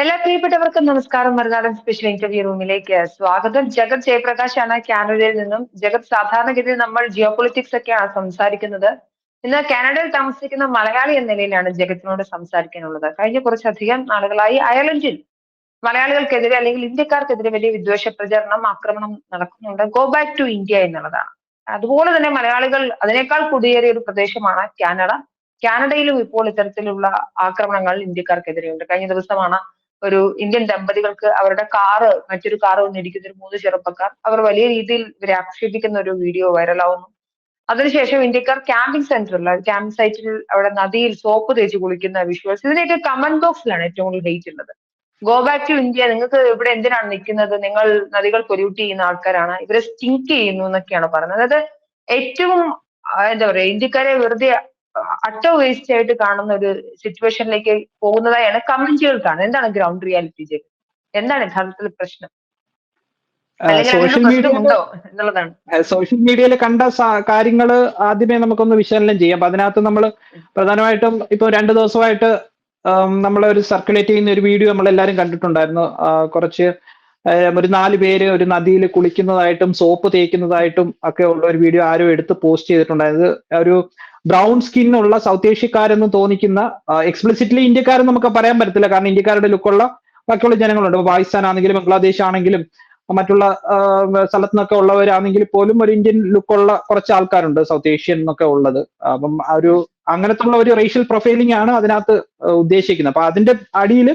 എല്ലാ പ്രിയപ്പെട്ടവർക്കും നമസ്കാരം. മറുനാടൻ സ്പെഷ്യൽ ഇന്റർവ്യൂ റൂമിലേക്ക് സ്വാഗതം. ജഗത് ജയപ്രകാശ് ആണ് കാനഡയിൽ നിന്നും. ജഗത് സാധാരണഗതിയിൽ നമ്മൾ ജിയോ പൊളിറ്റിക്സ് ഒക്കെയാണ് സംസാരിക്കുന്നത്. ഇന്ന് കാനഡയിൽ താമസിക്കുന്ന മലയാളി എന്ന നിലയിലാണ് ജഗത്തിനോട് സംസാരിക്കാനുള്ളത്. കഴിഞ്ഞ കുറച്ചധികം നാളുകളായി അയർലൻഡിൽ മലയാളികൾക്കെതിരെ അല്ലെങ്കിൽ ഇന്ത്യക്കാർക്കെതിരെ വലിയ വിദ്വേഷ പ്രചരണം ആക്രമണം നടക്കുന്നുണ്ട്. ഗോ ബാക്ക് ടു ഇന്ത്യ എന്നുള്ളതാണ്. അതുപോലെ തന്നെ മലയാളികൾ അതിനേക്കാൾ കുടിയേറിയ ഒരു പ്രദേശമാണ് കാനഡ. കാനഡയിലും ഇപ്പോൾ ഇത്തരത്തിലുള്ള ആക്രമണങ്ങൾ ഇന്ത്യക്കാർക്കെതിരെയുണ്ട്. കഴിഞ്ഞ ദിവസമാണ് ഒരു ഇന്ത്യൻ ദമ്പതികൾക്ക് അവരുടെ കാറ് മറ്റൊരു കാറ് വന്നിടിക്കുന്ന ഒരു മൂന്ന് ചെറുപ്പക്കാർ അവർ വലിയ രീതിയിൽ ഇവരെ ആക്ഷേപിക്കുന്ന ഒരു വീഡിയോ വൈറലാവുന്നു അതിനുശേഷം ഇന്ത്യക്കാർ ക്യാമ്പിംഗ് സെന്ററിൽ ക്യാമ്പ് സൈറ്റിൽ അവിടെ നദിയിൽ സോപ്പ് തേച്ച് കുളിക്കുന്ന വിഷ്വൽസ് ഇതിനൊക്കെ കമന്റ് ബോക്സിലാണ് ഏറ്റവും കൂടുതൽ ഹെയ്റ്റ് ഉള്ളത്. ഗോ ബാക്ക് ടു ഇന്ത്യ നിങ്ങൾക്ക് ഇവിടെ എന്തിനാണ് നിൽക്കുന്നത്? നിങ്ങൾ നദികൾ പൊല്യൂട്ട് ചെയ്യുന്ന ആൾക്കാരാണ്. ഇവരെ സ്റ്റിങ്ക് ചെയ്യുന്നു എന്നൊക്കെയാണ് പറയുന്നത് അതായത് ഏറ്റവും എന്താ പറയാ ഇന്ത്യക്കാരെ വെറുതെ അട്ട വേസ്റ്റ് ആയിട്ട് കാണുന്ന ഒരു സിറ്റുവേഷനിലേക്ക് പോകുന്നതായാണ് കമന്റുകൾ കാണുന്നത് എന്താണ് ഗ്രൗണ്ട് റിയാലിറ്റി ജെ? എന്താണ് യഥാർത്ഥത്തിൽ പ്രശ്നം? സോഷ്യൽ മീഡിയ സോഷ്യൽ മീഡിയയിൽ കണ്ട കാര്യങ്ങൾ ആദ്യമേ നമുക്കൊന്ന് വിശകലനം ചെയ്യാം. അപ്പൊ അതിനകത്ത് നമ്മൾ പ്രധാനമായിട്ടും ഇപ്പൊ രണ്ടു ദിവസമായിട്ട് നമ്മൾ ഒരു സർക്കുലേറ്റ് ചെയ്യുന്ന ഒരു വീഡിയോ നമ്മൾ എല്ലാവരും കണ്ടിട്ടുണ്ടായിരുന്നു കുറച്ച് ഒരു നാല് പേര് ഒരു നദിയിൽ കുളിക്കുന്നതായിട്ടും സോപ്പ് തേക്കുന്നതായിട്ടും ഒക്കെ ഉള്ള ഒരു വീഡിയോ ആരും എടുത്ത് പോസ്റ്റ് ചെയ്തിട്ടുണ്ടായത് ഒരു ബ്രൗൺ സ്കിൻ ഉള്ള സൗത്ത് ഏഷ്യക്കാരെന്ന് തോന്നിക്കുന്ന എക്സ്പ്ലിസിറ്റ്ലി ഇന്ത്യക്കാരെന്ന് നമുക്ക് പറയാൻ പറ്റത്തില്ല. കാരണം ഇന്ത്യക്കാരുടെ ലുക്കുള്ള ബാക്കിയുള്ള ജനങ്ങളുണ്ട്. പാകിസ്ഥാൻ ആണെങ്കിലും ബംഗ്ലാദേശ് ആണെങ്കിലും മറ്റുള്ള സ്ഥലത്തു നിന്നൊക്കെ ഉള്ളവരാണെങ്കിൽ പോലും ഒരു ഇന്ത്യൻ ലുക്കുള്ള കുറച്ച് ആൾക്കാരുണ്ട് സൗത്ത് ഏഷ്യൻ എന്നൊക്കെ ഉള്ളത്. അപ്പം ഒരു അങ്ങനത്തെ ഉള്ള ഒരു റേഷ്യൽ പ്രൊഫൈലിംഗ് ആണ് അതിനകത്ത് ഉദ്ദേശിക്കുന്നത്. അപ്പൊ അതിന്റെ അടിയിൽ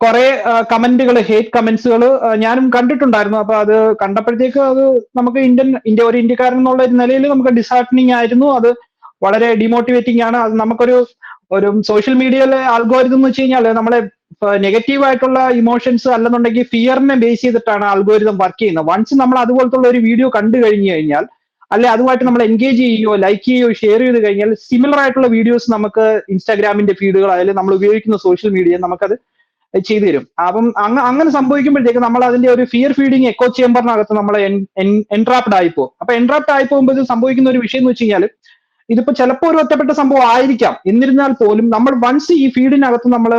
കുറെ കമന്റുകൾ ഹേറ്റ് കമന്റ്സുകൾ ഞാനും കണ്ടിട്ടുണ്ടായിരുന്നു. അപ്പൊ അത് കണ്ടപ്പോഴത്തേക്ക് അത് നമുക്ക് ഇന്ത്യൻ ഇന്ത്യ ഒരു ഇന്ത്യക്കാരൻ എന്നുള്ള നിലയിൽ നമുക്ക് ഡിസാർട്ടനിങ് ആയിരുന്നു. അത് വളരെ ഡിമോട്ടിവേറ്റിംഗ് ആണ്. അത് നമുക്കൊരു ഒരു സോഷ്യൽ മീഡിയയിലെ ആൽഗോരിതം എന്ന് വെച്ച് കഴിഞ്ഞാൽ നമ്മളെ നെഗറ്റീവ് ആയിട്ടുള്ള ഇമോഷൻസ് അല്ലെന്നുണ്ടെങ്കിൽ ഫിയറിനെ ബേസ് ചെയ്തിട്ടാണ് ആൽഗോരിതം വർക്ക് ചെയ്യുന്നത്. വൺസ് നമ്മൾ അതുപോലത്തെ ഒരു വീഡിയോ കണ്ടു കഴിഞ്ഞു കഴിഞ്ഞാൽ അല്ലെ അതുമായിട്ട് നമ്മൾ എൻഗേജ് ചെയ്യുകയോ ലൈക്ക് ചെയ്യുകയോ ഷെയർ ചെയ്ത് കഴിഞ്ഞാൽ സിമിലർ ആയിട്ടുള്ള വീഡിയോസ് നമുക്ക് ഇൻസ്റ്റാഗ്രാമിന്റെ ഫീഡുകൾ ആയാലും നമ്മൾ ഉപയോഗിക്കുന്ന സോഷ്യൽ മീഡിയ നമുക്കത് ചെയ്തു തരും. അപ്പം അങ്ങനെ സംഭവിക്കുമ്പോഴത്തേക്ക് നമ്മൾ അതിന്റെ ഒരു ഫിയർ ഫീഡിങ് എക്കോ ചേമ്പറിനകത്ത് നമ്മൾ എൻട്രാപ്ഡ് ആയിപ്പോ അപ്പൊ എൻട്രാപ്ഡ് ആയി പോകുമ്പോൾ സംഭവിക്കുന്ന ഒരു വിഷയം എന്ന് വെച്ച് കഴിഞ്ഞാൽ ഇതിപ്പോ ചിലപ്പോൾ ഒരു ഒറ്റപ്പെട്ട സംഭവം ആയിരിക്കാം. എന്നിരുന്നാൽ പോലും നമ്മൾ വൺസ് ഈ ഫീഡിനകത്ത് നമ്മൾ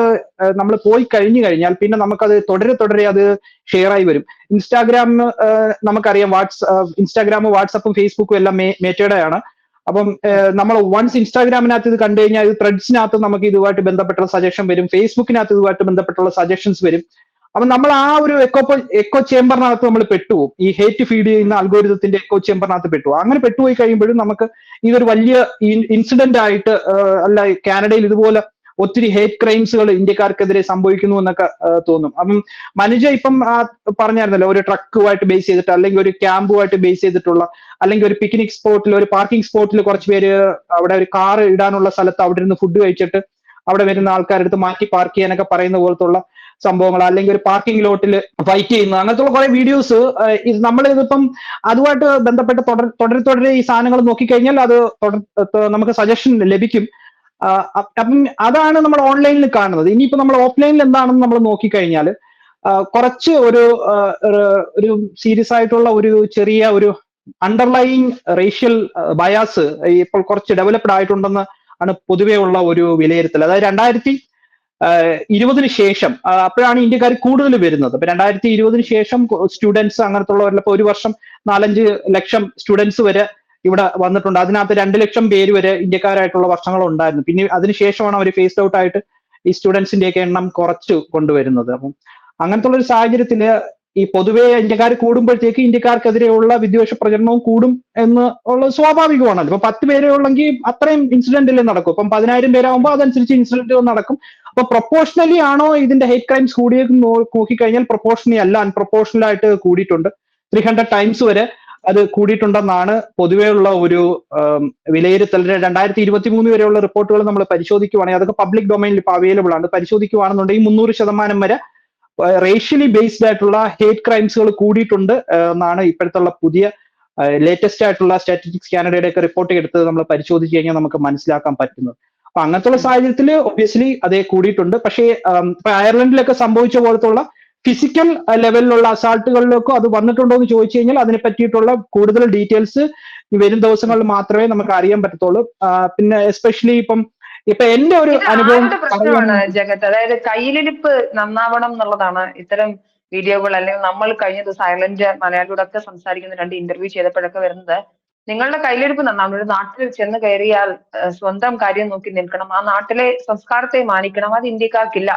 നമ്മൾ പോയി കഴിഞ്ഞു കഴിഞ്ഞാൽ പിന്നെ നമുക്കത് തുടരെ തുടരെ അത് ഷെയർ ആയി വരും. ഇൻസ്റ്റാഗ്രാം നമുക്കറിയാം വാട്സ് ഇൻസ്റ്റാഗ്രാമും വാട്സപ്പും ഫേസ്ബുക്കും എല്ലാം മേറ്റയുടെ ആണ് അപ്പം നമ്മൾ വൺസ് ഇൻസ്റ്റാഗ്രാമിനകത്ത് ഇത് കണ്ടു കഴിഞ്ഞാൽ ഇത് ത്രെഡ്സിനകത്ത് നമുക്ക് ഇതുമായിട്ട് ബന്ധപ്പെട്ടുള്ള സജഷൻ വരും. ഫേസ്ബുക്കിനകത്ത് ഇതുമായിട്ട് ബന്ധപ്പെട്ടുള്ള സജഷൻസ് വരും. അപ്പൊ നമ്മൾ ആ ഒരു എക്കോ എക്കോ ചേംബറിനകത്ത് നമ്മൾ പെട്ടുപോകും. ഈ ഹേറ്റ് ഫീഡ് ചെയ്യുന്ന അൽഗോരിതത്തിന്റെ എക്കോ ചേംബറിനകത്ത് പെട്ടുപോകും. അങ്ങനെ പെട്ടുപോയി കഴിയുമ്പോഴും നമുക്ക് ഇതൊരു വലിയ ഇൻസിഡന്റ് ആയിട്ട് അല്ല കാനഡയിൽ ഇതുപോലെ ഒത്തിരി ഹേറ്റ് ക്രൈംസുകൾ ഇന്ത്യക്കാർക്കെതിരെ സംഭവിക്കുന്നു എന്നൊക്കെ തോന്നും. അപ്പം മനുജ ഇപ്പം പറഞ്ഞായിരുന്നല്ലോ ഒരു ട്രക്കുമായിട്ട് ബേസ് ചെയ്തിട്ട് അല്ലെങ്കിൽ ഒരു ക്യാമ്പുമായിട്ട് ബേസ് ചെയ്തിട്ടുള്ള അല്ലെങ്കിൽ ഒരു പിക്നിക് സ്പോട്ടിൽ ഒരു പാർക്കിംഗ് സ്പോട്ടിൽ കുറച്ച് പേര് അവിടെ ഒരു കാർ ഇടാനുള്ള സ്ഥലത്ത് അവിടെ ഇരുന്ന് ഫുഡ് കഴിച്ചിട്ട് അവിടെ വരുന്ന ആൾക്കാരെടുത്ത് മാറ്റി പാർക്ക് ചെയ്യാനൊക്കെ പറയുന്ന പോലത്തുള്ള സംഭവങ്ങൾ അല്ലെങ്കിൽ ഒരു പാർക്കിംഗ് ലോട്ടിൽ ഫൈറ്റ് ചെയ്യുന്നത്. അങ്ങനത്തെ കുറെ വീഡിയോസ് ഇത് നമ്മൾ ഇതിപ്പം അതുമായിട്ട് ബന്ധപ്പെട്ട് തുടർ തുടരെ തുടരെ ഈ സാധനങ്ങൾ നോക്കിക്കഴിഞ്ഞാൽ അത് നമുക്ക് സജഷൻ ലഭിക്കും. അപ്പം അതാണ് നമ്മൾ ഓൺലൈനിൽ കാണുന്നത്. ഇനിയിപ്പോ നമ്മൾ ഓഫ്ലൈനിൽ എന്താണെന്ന് നമ്മൾ നോക്കിക്കഴിഞ്ഞാൽ കുറച്ച് ഒരു ഒരു സീരിയസ് ആയിട്ടുള്ള ഒരു ചെറിയ ഒരു അണ്ടർലൈങ് റേഷ്യൽ ബയാസ് ഇപ്പോൾ കുറച്ച് ഡെവലപ്ഡ് ആയിട്ടുണ്ടെന്ന് ആണ് പൊതുവേ ഉള്ള ഒരു വിലയിരുത്തൽ. അതായത് രണ്ടായിരത്തി ഇരുപതിന് ശേഷം അപ്പോഴാണ് ഇന്ത്യക്കാർ കൂടുതൽ വരുന്നത്. അപ്പൊ രണ്ടായിരത്തി ഇരുപതിന് ശേഷം സ്റ്റുഡൻസ് അങ്ങനത്തെ ഉള്ളവരിലപ്പോ ഒരു വർഷം നാലഞ്ച് ലക്ഷം സ്റ്റുഡൻസ് വരെ ഇവിടെ വന്നിട്ടുണ്ട്. അതിനകത്ത് രണ്ട് ലക്ഷം പേര് വരെ ഇന്ത്യക്കാരായിട്ടുള്ള വർഷങ്ങൾ ഉണ്ടായിരുന്നു പിന്നെ അതിനുശേഷമാണ് അവർ ഫേസ്ഡ് ഔട്ട് ആയിട്ട് ഈ സ്റ്റുഡൻസിന്റെ ഒക്കെ എണ്ണം കുറച്ചു കൊണ്ടുവരുന്നത്. അപ്പം അങ്ങനത്തെ ഒരു സാഹചര്യത്തിൽ ഈ പൊതുവേ ഇന്ത്യക്കാർ കൂടുമ്പോഴത്തേക്ക് ഇന്ത്യക്കാർക്കെതിരെയുള്ള വിദ്വേഷ പ്രചരണവും കൂടും എന്ന് ഉള്ളത് സ്വാഭാവികമാണല്ലോ. ഇപ്പൊ പത്ത് പേരെ ഉള്ളെങ്കിൽ അത്രയും ഇൻസിഡന്റ് അല്ലേ നടക്കും. ഇപ്പം പതിനായിരം പേരാകുമ്പോൾ അതനുസരിച്ച് ഇൻസിഡന്റ് നടക്കും. അപ്പൊ പ്രൊപ്പോർഷണലി ആണോ ഇതിന്റെ ഹേറ്റ് ക്രൈംസ് കൂടിയത് നോക്കിക്കഴിഞ്ഞാൽ പ്രൊപ്പോർഷണലി അല്ല അൺപ്രൊപ്പോർഷണൽ ആയിട്ട് കൂടിയിട്ടുണ്ട്. ത്രീ ഹൺഡ്രഡ് ടൈംസ് വരെ അത് കൂടിയിട്ടുണ്ടെന്നാണ് പൊതുവെയുള്ള ഒരു വിലയിരുത്തൽ. രണ്ടായിരത്തി ഇരുപത്തി മൂന്ന് വരെയുള്ള റിപ്പോർട്ടുകൾ നമ്മൾ പരിശോധിക്കുവാണെങ്കിൽ അതൊക്കെ പബ്ലിക് ഡൊമൈനിൽ ഇപ്പോൾ അവൈലബിൾ ആണ്. പരിശോധിക്കുവാണെന്നുണ്ടെങ്കിൽ മുന്നൂറ് ശതമാനം വരെ റേഷ്യലി ബേസ്ഡ് ആയിട്ടുള്ള ഹേറ്റ് ക്രൈംസുകൾ കൂടിയിട്ടുണ്ട് എന്നാണ് ഇപ്പോഴത്തുള്ള പുതിയ ലേറ്റസ്റ്റ് ആയിട്ടുള്ള സ്റ്റാറ്റിസ്റ്റിക്സ് കാനഡയുടെ ഒക്കെ റിപ്പോർട്ട് എടുത്ത് നമ്മൾ പരിശോധിച്ച് കഴിഞ്ഞാൽ നമുക്ക് മനസ്സിലാക്കാൻ പറ്റുന്നത്. അപ്പൊ അങ്ങനത്തെ സാഹചര്യത്തിൽ ഒബ്വിയസ്ലി അതേ കൂടിയിട്ടുണ്ട്. പക്ഷേ ഇപ്പൊ അയർലൻഡിലൊക്കെ സംഭവിച്ച പോലത്തുള്ള ഫിസിക്കൽ ലെവലിലുള്ള അസാൾട്ടുകളിലേക്കോ അത് വന്നിട്ടുണ്ടോ എന്ന് ചോദിച്ചു കഴിഞ്ഞാൽ അതിനെ പറ്റിയിട്ടുള്ള കൂടുതൽ ഡീറ്റെയിൽസ് വരും ദിവസങ്ങളിൽ മാത്രമേ നമുക്ക് അറിയാൻ പറ്റത്തുള്ളൂ. പിന്നെ എസ്പെഷ്യലി ഇപ്പം ഇപ്പൊ എന്റെ ഒരു അനുഭവം ജഗത്ത്. അതായത് കയ്യിലിരിപ്പ് നന്നാവണം എന്നുള്ളതാണ്. ഇത്തരം വീഡിയോകൾ അല്ലെങ്കിൽ നമ്മൾ കഴിഞ്ഞ ദിവസം അയർലൻഡ് മലയാളിയോടൊക്കെ സംസാരിക്കുന്ന രണ്ട് ഇന്റർവ്യൂ ചെയ്തപ്പോഴൊക്കെ വരുന്നത് നിങ്ങളുടെ കയ്യിലിരിപ്പ് നന്നാവണം. ഒരു നാട്ടിൽ ചെന്ന് കയറിയാൽ സ്വന്തം കാര്യം നോക്കി നിൽക്കണം. ആ നാട്ടിലെ സംസ്കാരത്തെ മാനിക്കണം. അത് ഇന്ത്യക്കാർക്കില്ല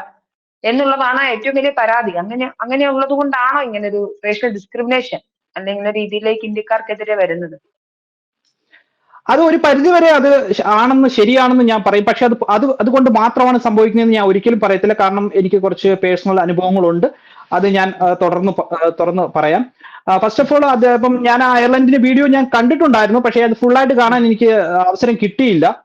എന്നുള്ളതാണ് ഏറ്റവും വലിയ പരാതി. അങ്ങനെ അങ്ങനെയുള്ളത് കൊണ്ടാണോ ഇങ്ങനെ ഒരു റേഷ്യൽ ഡിസ്ക്രിമിനേഷൻ അല്ലെങ്കിൽ രീതിയിലേക്ക് ഇന്ത്യക്കാർക്കെതിരെ വരുന്നത്? അത് ഒരു പരിധിവരെ അത് ആണെന്ന് ശരിയാണെന്ന് ഞാൻ പറയും. പക്ഷെ അത് അത് അതുകൊണ്ട് മാത്രമാണ് സംഭവിക്കുന്നതെന്ന് ഞാൻ ഒരിക്കലും പറയത്തില്ല. കാരണം എനിക്ക് കുറച്ച് പേഴ്സണൽ അനുഭവങ്ങളുണ്ട്. അത് ഞാൻ തുടർന്ന് തുറന്ന് പറയാം. ഫസ്റ്റ് ഓഫ് ഓൾ അദ്ദേഹം ഞാൻ അയർലൻഡിന്റെ വീഡിയോ ഞാൻ കണ്ടിട്ടുണ്ടായിരുന്നു പക്ഷേ അത് ഫുള്ളായിട്ട് കാണാൻ എനിക്ക് അവസരം കിട്ടിയില്ല.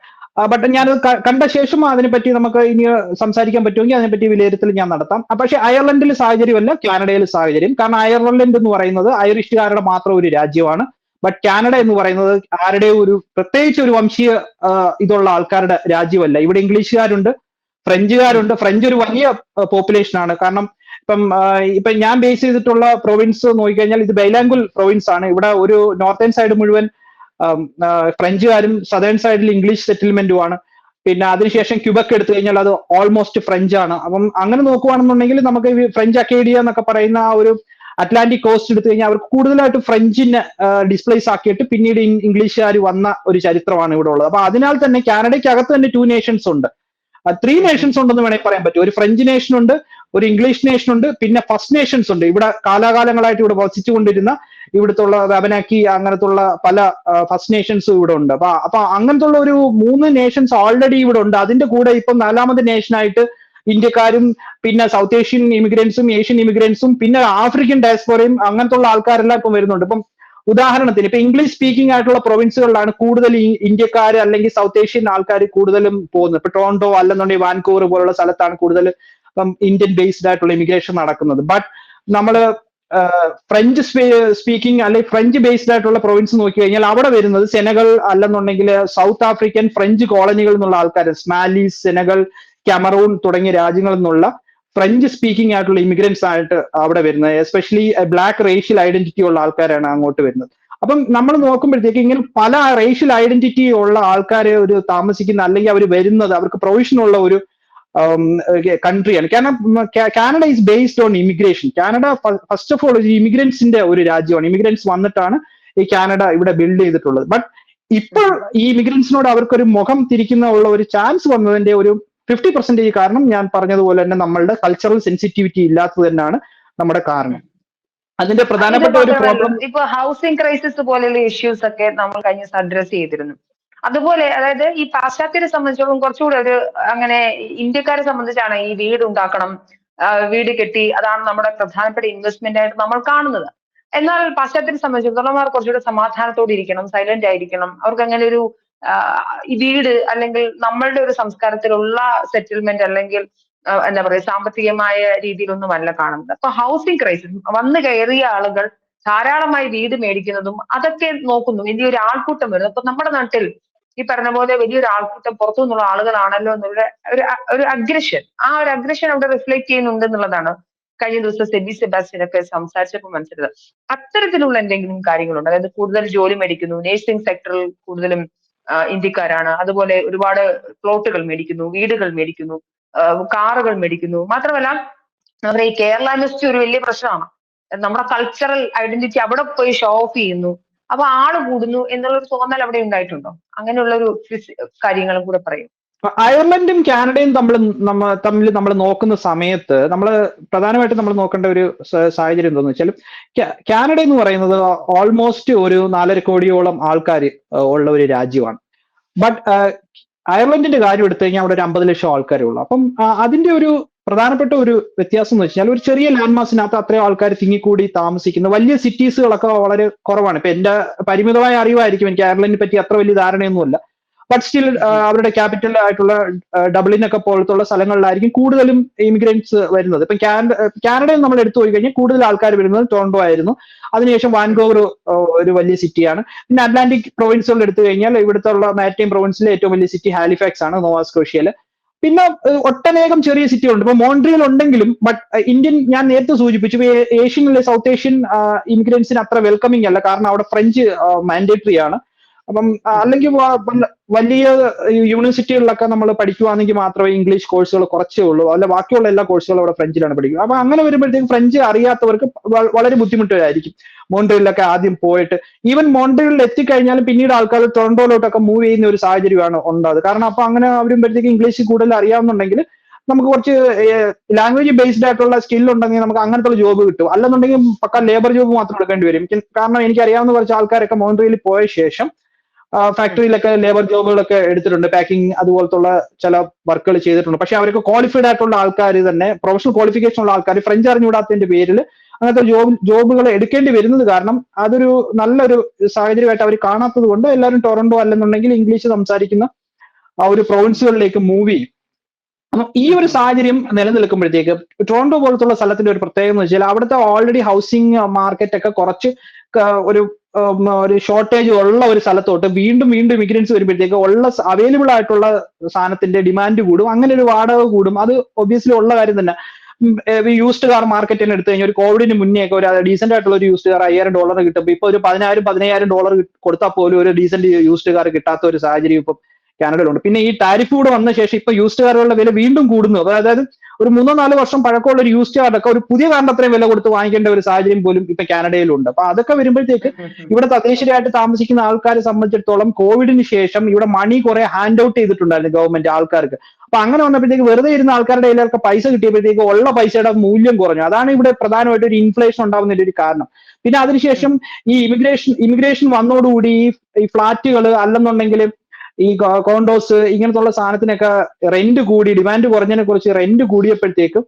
ബട്ട് ഞാനത് കണ്ട ശേഷം അതിനെപ്പറ്റി നമുക്ക് ഇനി സംസാരിക്കാൻ പറ്റുമെങ്കിൽ അതിനെപ്പറ്റി വിലയിരുത്തൽ ഞാൻ നടത്താം. പക്ഷെ അയർലൻഡിൽ സാഹചര്യമല്ല കാനഡയിൽ സാഹചര്യം. കാരണം അയർലൻഡ് എന്ന് പറയുന്നത് ഐറിഷുകാരുടെ മാത്രം ഒരു രാജ്യമാണ്. ബട്ട് കാനഡ എന്ന് പറയുന്നത് ആരുടെ ഒരു പ്രത്യേകിച്ച് ഒരു വംശീയ ഇതുള്ള ആൾക്കാരുടെ രാജ്യമല്ല. ഇവിടെ ഇംഗ്ലീഷുകാരുണ്ട് ഫ്രഞ്ചുകാരുണ്ട്. ഫ്രഞ്ച് ഒരു വലിയ പോപ്പുലേഷൻ ആണ്. കാരണം ഇപ്പം ഇപ്പൊ ഞാൻ ബേസ് ചെയ്തിട്ടുള്ള പ്രൊവിൻസ് നോക്കിക്കഴിഞ്ഞാൽ ഇത് ബൈലാംഗുൽ പ്രൊവിൻസ് ആണ്. ഇവിടെ ഒരു നോർത്തേൺ സൈഡ് മുഴുവൻ ഫ്രഞ്ചുകാരും സദേൺ സൈഡിൽ ഇംഗ്ലീഷ് സെറ്റിൽമെന്റുമാണ് പിന്നെ അതിനുശേഷം ക്യൂബക്ക് എടുത്തു കഴിഞ്ഞാൽ അത് ഓൾമോസ്റ്റ് ഫ്രഞ്ച് ആണ്. അപ്പം അങ്ങനെ നോക്കുവാണെന്നുണ്ടെങ്കിൽ നമുക്ക് ഫ്രഞ്ച് അക്കേഡിയ എന്നൊക്കെ പറയുന്ന ആ ഒരു അറ്റ്ലാന്റിക് കോസ്റ്റ് എടുത്തു കഴിഞ്ഞാൽ അവർക്ക് കൂടുതലായിട്ട് ഫ്രഞ്ചിനെ ഡിസ്പ്ലേസ് ആക്കിയിട്ട് പിന്നീട് ഇംഗ്ലീഷുകാർ വന്ന ഒരു ചരിത്രമാണ് ഇവിടെ ഉള്ളത്. അപ്പൊ അതിനാൽ തന്നെ കാനഡയ്ക്കകത്ത് തന്നെ ടു നേഷൻസ് ഉണ്ട്. ത്രീ നേഷൻസ് ഉണ്ടെന്ന് വേണമെങ്കിൽ പറയാൻ പറ്റും. ഒരു ഫ്രഞ്ച് നേഷൻ ഉണ്ട് ഒരു ഇംഗ്ലീഷ് നേഷൻ ഉണ്ട് പിന്നെ ഫസ്റ്റ് നേഷൻസ് ഉണ്ട്. ഇവിടെ കാലാകാലങ്ങളായിട്ട് ഇവിടെ വസിച്ചുകൊണ്ടിരുന്ന ഇവിടുത്തുള്ള വെബനാക്കി അങ്ങനത്തുള്ള പല ഫസ്റ്റ് നേഷൻസും ഇവിടെ ഉണ്ട്. അപ്പൊ അപ്പൊ അങ്ങനത്തുള്ള ഒരു മൂന്ന് നേഷൻസ് ഓൾറെഡി ഇവിടെ ഉണ്ട്. അതിന്റെ കൂടെ ഇപ്പം നാലാമത് നേഷനായിട്ട് ഇന്ത്യക്കാരും പിന്നെ സൗത്ത് ഏഷ്യൻ ഇമിഗ്രൻസും ഏഷ്യൻ ഇമിഗ്രൻസും പിന്നെ ആഫ്രിക്കൻ ഡയസ്പോറയും അങ്ങനത്തുള്ള ആൾക്കാരെല്ലാം ഇപ്പം വരുന്നുണ്ട്. ഇപ്പം ഉദാഹരണത്തിന് ഇപ്പൊ ഇംഗ്ലീഷ് സ്പീക്കിംഗ് ആയിട്ടുള്ള പ്രൊവിൻസുകളിലാണ് കൂടുതൽ ഇന്ത്യക്കാർ അല്ലെങ്കിൽ സൗത്ത് ഏഷ്യൻ ആൾക്കാർ കൂടുതലും പോകുന്നത്. ഇപ്പൊ ടോറോണ്ടോ അല്ലെന്നുണ്ടെങ്കിൽ വാൻകൂവർ പോലുള്ള സ്ഥലത്താണ് കൂടുതൽ ഇന്ത്യൻ ബേസ്ഡ് ആയിട്ടുള്ള ഇമിഗ്രേഷൻ നടക്കുന്നത്. ബട്ട് നമ്മൾ ഫ്രഞ്ച് സ്പീക്കിംഗ് അല്ലെങ്കിൽ ഫ്രഞ്ച് ബേസ്ഡ് ആയിട്ടുള്ള പ്രൊവിൻസ് നോക്കി കഴിഞ്ഞാൽ അവിടെ വരുന്നത് സെനഗൽ അല്ലെന്നുണ്ടെങ്കിൽ സൗത്ത് ആഫ്രിക്കൻ ഫ്രഞ്ച് കോളനികളിൽ നിന്നുള്ള ആൾക്കാർ സ്മാലി സെനഗൽ കാമറൂൺ തുടങ്ങിയ രാജ്യങ്ങളിൽ നിന്നുള്ള ഫ്രഞ്ച് സ്പീക്കിംഗ് ആയിട്ടുള്ള ഇമിഗ്രൻസ് ആയിട്ട് അവിടെ വരുന്നത്. എസ്പെഷ്യലി ബ്ലാക്ക് റേഷ്യൽ ഐഡന്റിറ്റി ഉള്ള ആൾക്കാരാണ് അങ്ങോട്ട് വരുന്നത്. അപ്പം നമ്മൾ നോക്കുമ്പോഴത്തേക്ക് ഇങ്ങനെ പല റേഷ്യൽ ഐഡന്റിറ്റി ഉള്ള ആൾക്കാരെ ഒരു താമസിക്കുന്ന അല്ലെങ്കിൽ അവർ വരുന്നത് അവർക്ക് പ്രൊവിഷൻ ഉള്ള ഒരു കൺട്രിയാണ് കാരണം കാ- Canada is based on immigration Canada first of all ഒരു ഇമിഗ്രൻസിന്റെ ഒരു രാജ്യമാണ്. ഇമിഗ്രൻസ് വന്നിട്ടാണ് ഈ കാനഡ ഇവിടെ ബിൽഡ് ചെയ്തിട്ടുള്ളത്. ബട്ട് ഇപ്പോൾ ഈ ഇമിഗ്രൻസിനോട് അവർക്കൊരു മുഖം തിരിക്കുന്ന ഉള്ള ഒരു ചാൻസ് വന്നതിന്റെ ഒരു ഫിഫ്റ്റി പെർസെന്റേജ് കാരണം ഞാൻ പറഞ്ഞതുപോലെ തന്നെ നമ്മളുടെ കൾച്ചറൽ സെൻസിറ്റിവിറ്റി ഇല്ലാത്തത് തന്നെയാണ് നമ്മുടെ കാരണം. അതിന്റെ പ്രധാനപ്പെട്ട ഒരു പ്രോബ്ലം ഇപ്പൊ ഹൗസിംഗ് ക്രൈസിസ് പോലെയുള്ള ഇഷ്യൂസ് ഒക്കെ നമ്മൾ കഴിഞ്ഞ ദിവസം അഡ്രസ് ചെയ്തിരുന്നു. അതുപോലെ അതായത് ഈ പാശ്ചാത്യരെ സംബന്ധിച്ചോളം കുറച്ചുകൂടെ ഒരു അങ്ങനെ ഇന്ത്യക്കാരെ സംബന്ധിച്ചാണ് ഈ വീട് ഉണ്ടാക്കണം വീട് കെട്ടി അതാണ് നമ്മുടെ പ്രധാനപ്പെട്ട ഇൻവെസ്റ്റ്മെന്റ് ആയിട്ട് നമ്മൾ കാണുന്നത്. എന്നാൽ പാശ്ചാത്യരെ സംബന്ധിച്ചിടത്തോളം അവർ കുറച്ചുകൂടെ സമാധാനത്തോടെ ഇരിക്കണം സൈലന്റ് ആയിരിക്കണം. അവർക്ക് അങ്ങനെ ഒരു വീട് അല്ലെങ്കിൽ നമ്മളുടെ ഒരു സംസ്കാരത്തിലുള്ള സെറ്റിൽമെന്റ് അല്ലെങ്കിൽ എന്താ പറയുക സാമ്പത്തികമായ രീതിയിലൊന്നുമല്ല കാണുന്നത്. അപ്പൊ ഹൗസിംഗ് ക്രൈസിസ് വന്നു കയറിയ ആളുകൾ ധാരാളമായി വീട് മേടിക്കുന്നതും അതൊക്കെ നോക്കുന്നു. ഒരു ആൾക്കൂട്ടം വരുന്നു. അപ്പൊ നമ്മുടെ നാട്ടിൽ ഈ പറഞ്ഞ പോലെ വലിയൊരു ആൾക്കൂട്ടം പുറത്തു നിന്നുള്ള ആളുകളാണല്ലോ എന്നുള്ള ഒരു ഒരു അഗ്രഷൻ ആ ഒരു അഗ്രഷൻ അവിടെ റിഫ്ലക്ട് ചെയ്യുന്നുണ്ട് എന്നുള്ളതാണ് കഴിഞ്ഞ ദിവസം സെബി സെബാസ്റ്റ്യൻ ഒക്കെ സംസാരിച്ചപ്പോൾ മനസ്സിലായത്. അത്തരത്തിലുള്ള എന്തെങ്കിലും കാര്യങ്ങളുണ്ട്. അതായത് കൂടുതൽ ജോലി മേടിക്കുന്നു നേഴ്സിംഗ് സെക്ടറിൽ കൂടുതലും ഇന്ത്യക്കാരാണ്. അതുപോലെ ഒരുപാട് പ്ലോട്ടുകൾ മേടിക്കുന്നു വീടുകൾ മേടിക്കുന്നു കാറുകൾ മേടിക്കുന്നു. മാത്രമല്ല നമ്മുടെ ഈ കേരള ഇൻഡസ്ട്രി ഒരു വലിയ പ്രശ്നമാണ്. നമ്മുടെ കൾച്ചറൽ ഐഡന്റിറ്റി അവിടെ പോയി ഷോ ഓഫ് ചെയ്യുന്നു. അപ്പൊ ആൾ കൂടുന്നു എന്നുള്ളൊരു തോന്നൽ അവിടെ ഉണ്ടായിട്ടുണ്ടോ? അങ്ങനെയുള്ള ഒരു കാര്യങ്ങളും കൂടെ പറയും. അയർലൻഡും കാനഡയും തമ്മിൽ നമ്മ തമ്മിൽ നമ്മൾ നോക്കുന്ന സമയത്ത് നമ്മൾ പ്രധാനമായിട്ടും നമ്മൾ നോക്കേണ്ട ഒരു സാഹചര്യം എന്താണെന്ന് വെച്ചാൽ കാനഡ എന്ന് പറയുന്നത് ഓൾമോസ്റ്റ് ഒരു നാലര കോടിയോളം ആൾക്കാർ ഉള്ള ഒരു രാജ്യമാണ്. ബട്ട് അയർലൻഡിന്റെ കാര്യം എടുത്തു കഴിഞ്ഞാൽ അവിടെ ഒരു അമ്പത് ലക്ഷം ആൾക്കാരേ ഉള്ളൂ. അപ്പം അതിന്റെ ഒരു പ്രധാനപ്പെട്ട ഒരു വ്യത്യാസം എന്ന് വെച്ചാൽ ഒരു ചെറിയ ലാൻഡ് മാസിനകത്ത് അത്രയും ആൾക്കാർ തിങ്ങിക്കൂടി താമസിക്കുന്ന. വലിയ സിറ്റീസുകളൊക്കെ വളരെ കുറവാണ്. ഇപ്പൊ എന്റെ പരിമിതമായ അറിവായിരിക്കും എനിക്ക് അയർലൻഡിനെ പറ്റി അത്ര വലിയ ധാരണയൊന്നുമില്ല. ബട്ട് സ്റ്റിൽ അവരുടെ ക്യാപിറ്റൽ ആയിട്ടുള്ള ഡബ്ലിനൊക്കെ പോലത്തുള്ള സ്ഥലങ്ങളിലായിരിക്കും കൂടുതലും ഇമിഗ്രൻസ് വരുന്നത്. ഇപ്പം കാനഡയിൽ നമ്മൾ എടുത്തു പോയി കഴിഞ്ഞാൽ കൂടുതൽ ആൾക്കാർ വരുന്നത് ടോറന്റോ ആയിരുന്നു. അതിനുശേഷം വാൻകോവർ ഒരു വലിയ സിറ്റിയാണ് പിന്നെ അറ്റ്ലാന്റിക് പ്രൊവിൻസുകൾ എടുത്തു കഴിഞ്ഞാൽ ഇവിടുത്തെ ഉള്ള മാരിടൈം പ്രൊവിൻസിലെ ഏറ്റവും വലിയ സിറ്റി ഹാലിഫാക്സ് ആണ് നോവാസ്കോഷ്യയിൽ പിന്നെ ഒട്ടനേകം ചെറിയ സിറ്റികളുണ്ട് ഇപ്പൊ മോൺട്രിയൽ ഉണ്ടെങ്കിലും ബട്ട് ഇന്ത്യൻ ഞാൻ നേരത്തെ സൂചിപ്പിച്ചു ഏഷ്യൻ സൗത്ത് ഏഷ്യൻ ഇമിഗ്രൻസിന് അത്ര വെൽക്കമിങ് അല്ല. കാരണം അവിടെ ഫ്രഞ്ച് മാൻഡേറ്ററി ആണ്. അപ്പം അല്ലെങ്കിൽ വലിയ യൂണിവേഴ്സിറ്റികളിലൊക്കെ നമ്മൾ പഠിക്കുവാണെങ്കിൽ മാത്രമേ ഇംഗ്ലീഷ് കോഴ്സുകൾ കുറച്ചേ ഉള്ളൂ. അല്ല ബാക്കിയുള്ള എല്ലാ കോഴ്സുകളും അവിടെ ഫ്രഞ്ചിലാണ് പഠിക്കുക അപ്പൊ അങ്ങനെ വരുമ്പോഴത്തേക്കും ഫ്രഞ്ച് അറിയാത്തവർക്ക് വളരെ ബുദ്ധിമുട്ടായിരിക്കും മോൺട്രിയലിലൊക്കെ ആദ്യം പോയിട്ട്. ഈവൻ മോൺട്രിയലിൽ എത്തിക്കഴിഞ്ഞാലും പിന്നീട് ആൾക്കാർ ടൊറന്റോയിലോട്ടൊക്കെ മൂവ് ചെയ്യുന്ന ഒരു സാഹചര്യമാണ് ഉണ്ടായത് കാരണം അപ്പൊ അങ്ങനെ വരുമ്പോഴത്തേക്ക് ഇംഗ്ലീഷ് കൂടുതൽ അറിയാവുന്നുണ്ടെങ്കിൽ നമുക്ക് കുറച്ച് ലാംഗ്വേജ് ബേസ്ഡ് ആയിട്ടുള്ള സ്കിൽ ഉണ്ടെങ്കിൽ നമുക്ക് അങ്ങനത്തെ ജോബ് കിട്ടും. അല്ലെന്നുണ്ടെങ്കിൽ പക്ക ലേബർ ജോബ് മാത്രം എടുക്കേണ്ടി വരും. കാരണം എനിക്ക് അറിയാവുന്ന കുറച്ച് ആൾക്കാരൊക്കെ മോൺട്രിയലിൽ പോയ ശേഷം ഫാക്ടറിയിലൊക്കെ ലേബർ ജോബുകളൊക്കെ എടുത്തിട്ടുണ്ട്. പാക്കിംഗ് അതുപോലത്തുള്ള ചില വർക്കുകൾ ചെയ്തിട്ടുണ്ട്. പക്ഷെ അവരൊക്കെ ക്വാളിഫൈഡ് ആയിട്ടുള്ള ആൾക്കാർ തന്നെ പ്രൊഫഷണൽ ക്വാളിഫിക്കേഷൻ ഉള്ള ആൾക്കാർ ഫ്രഞ്ച് അറിഞ്ഞുകൂടാത്തതിന്റെ പേരിൽ അങ്ങനത്തെ ജോബ് ജോബുകൾ എടുക്കേണ്ടി വരുന്നത് കാരണം അതൊരു നല്ലൊരു സാഹചര്യമായിട്ട് അവർ കാണാത്തത് കൊണ്ട് എല്ലാവരും ടൊറന്റോ അല്ലെന്നുണ്ടെങ്കിൽ ഇംഗ്ലീഷ് സംസാരിക്കുന്ന ആ ഒരു പ്രൊവിൻസുകളിലേക്ക് മൂവ് ചെയ്യും. അപ്പം ഈ ഒരു സാഹചര്യം നിലനിൽക്കുമ്പോഴത്തേക്ക് ടൊറന്റോ പോലത്തുള്ള സ്ഥലത്തിന്റെ ഒരു പ്രത്യേകത എന്ന് വെച്ചാൽ അവിടുത്തെ ഓൾറെഡി ഹൗസിംഗ് മാർക്കറ്റ് ഒക്കെ കുറച്ച് ഒരു ഒരു ഷോർട്ടേജ് ഉള്ള ഒരു സ്ഥലത്തോട്ട് വീണ്ടും വീണ്ടും ഇമിഗ്രൻസ് വരുമ്പോഴത്തേക്ക് ഉള്ള അവൈലബിൾ ആയിട്ടുള്ള സാധനത്തിന്റെ ഡിമാൻഡ് കൂടും. അങ്ങനെ ഒരു വാടക കൂടും. അത് ഒബ്വിയസ്ലി ഉള്ള കാര്യം തന്നെ. യൂസ്ഡ് കാർ മാർക്കറ്റ് തന്നെ എടുത്തു കഴിഞ്ഞാൽ ഒരു കോവിഡിന് മുന്നേ ഒക്കെ ഒരു ഡീസെന്റ് ആയിട്ടുള്ള ഒരു യൂസ്ഡ് കാർ അയ്യായിരം ഡോളർ കിട്ടുമ്പോൾ ഇപ്പൊ ഒരു പതിനായിരം പതിനയ്യായിരം ഡോളർ കൊടുത്താൽ പോലും ഒരു ഡീസെന്റ് യൂസ്ഡ് കാർ കിട്ടാത്ത ഒരു സാഹചര്യം ഇപ്പം കാനഡയിലുണ്ട്. പിന്നെ ഈ ടാരിഫ് കൂടെ വന്ന ശേഷം ഇപ്പൊ യൂസ്ഡ് കാറുകളുടെ വില വീണ്ടും കൂടുന്നു. അതായത് ഒരു മൂന്നോ നാലോ വർഷം പഴക്കമുള്ള ഒരു യൂസ്ഡ് കാർഡൊക്കെ ഒരു പുതിയ കാറിന് അത്രയും വില കൊടുത്ത് വാങ്ങിക്കേണ്ട ഒരു സാഹചര്യം പോലും ഇപ്പൊ കാനഡയിലുണ്ട്. അപ്പൊ അതൊക്കെ വരുമ്പോഴത്തേക്ക് ഇവിടെ തദ്ദേശീയരായിട്ട് താമസിക്കുന്ന ആൾക്കാരെ സംബന്ധിച്ചിടത്തോളം കോവിഡിന് ശേഷം ഇവിടെ മണി കുറെ ഹാൻഡ് ഔട്ട് ചെയ്തിട്ടുണ്ടായിരുന്നു ഗവൺമെന്റ് ആൾക്കാർക്ക്. അപ്പൊ അങ്ങനെ വന്നപ്പോഴത്തേക്ക് വെറുതെ ഇരുന്ന ആൾക്കാരുടെ കയ്യിലൊക്കെ പൈസ കിട്ടിയപ്പോഴത്തേക്ക് ഉള്ള പൈസയുടെ മൂല്യം കുറഞ്ഞു. അതാണ് ഇവിടെ പ്രധാനമായിട്ട് ഒരു ഇൻഫ്ലേഷൻ ഉണ്ടാവുന്നതിന്റെ ഒരു കാരണം. പിന്നെ അതിനുശേഷം ഈ ഇമിഗ്രേഷൻ ഇമിഗ്രേഷൻ വന്നോടുകൂടി ഈ ഫ്ളാറ്റുകൾ അല്ലെന്നുണ്ടെങ്കിൽ ഈ കോണ്ടോസ് ഇങ്ങനത്തുള്ള സാധനത്തിനൊക്കെ റെന്റ് കൂടി ഡിമാൻഡ് കുറഞ്ഞതിനെ കുറിച്ച് റെന്റ് കൂടിയപ്പോഴത്തേക്കും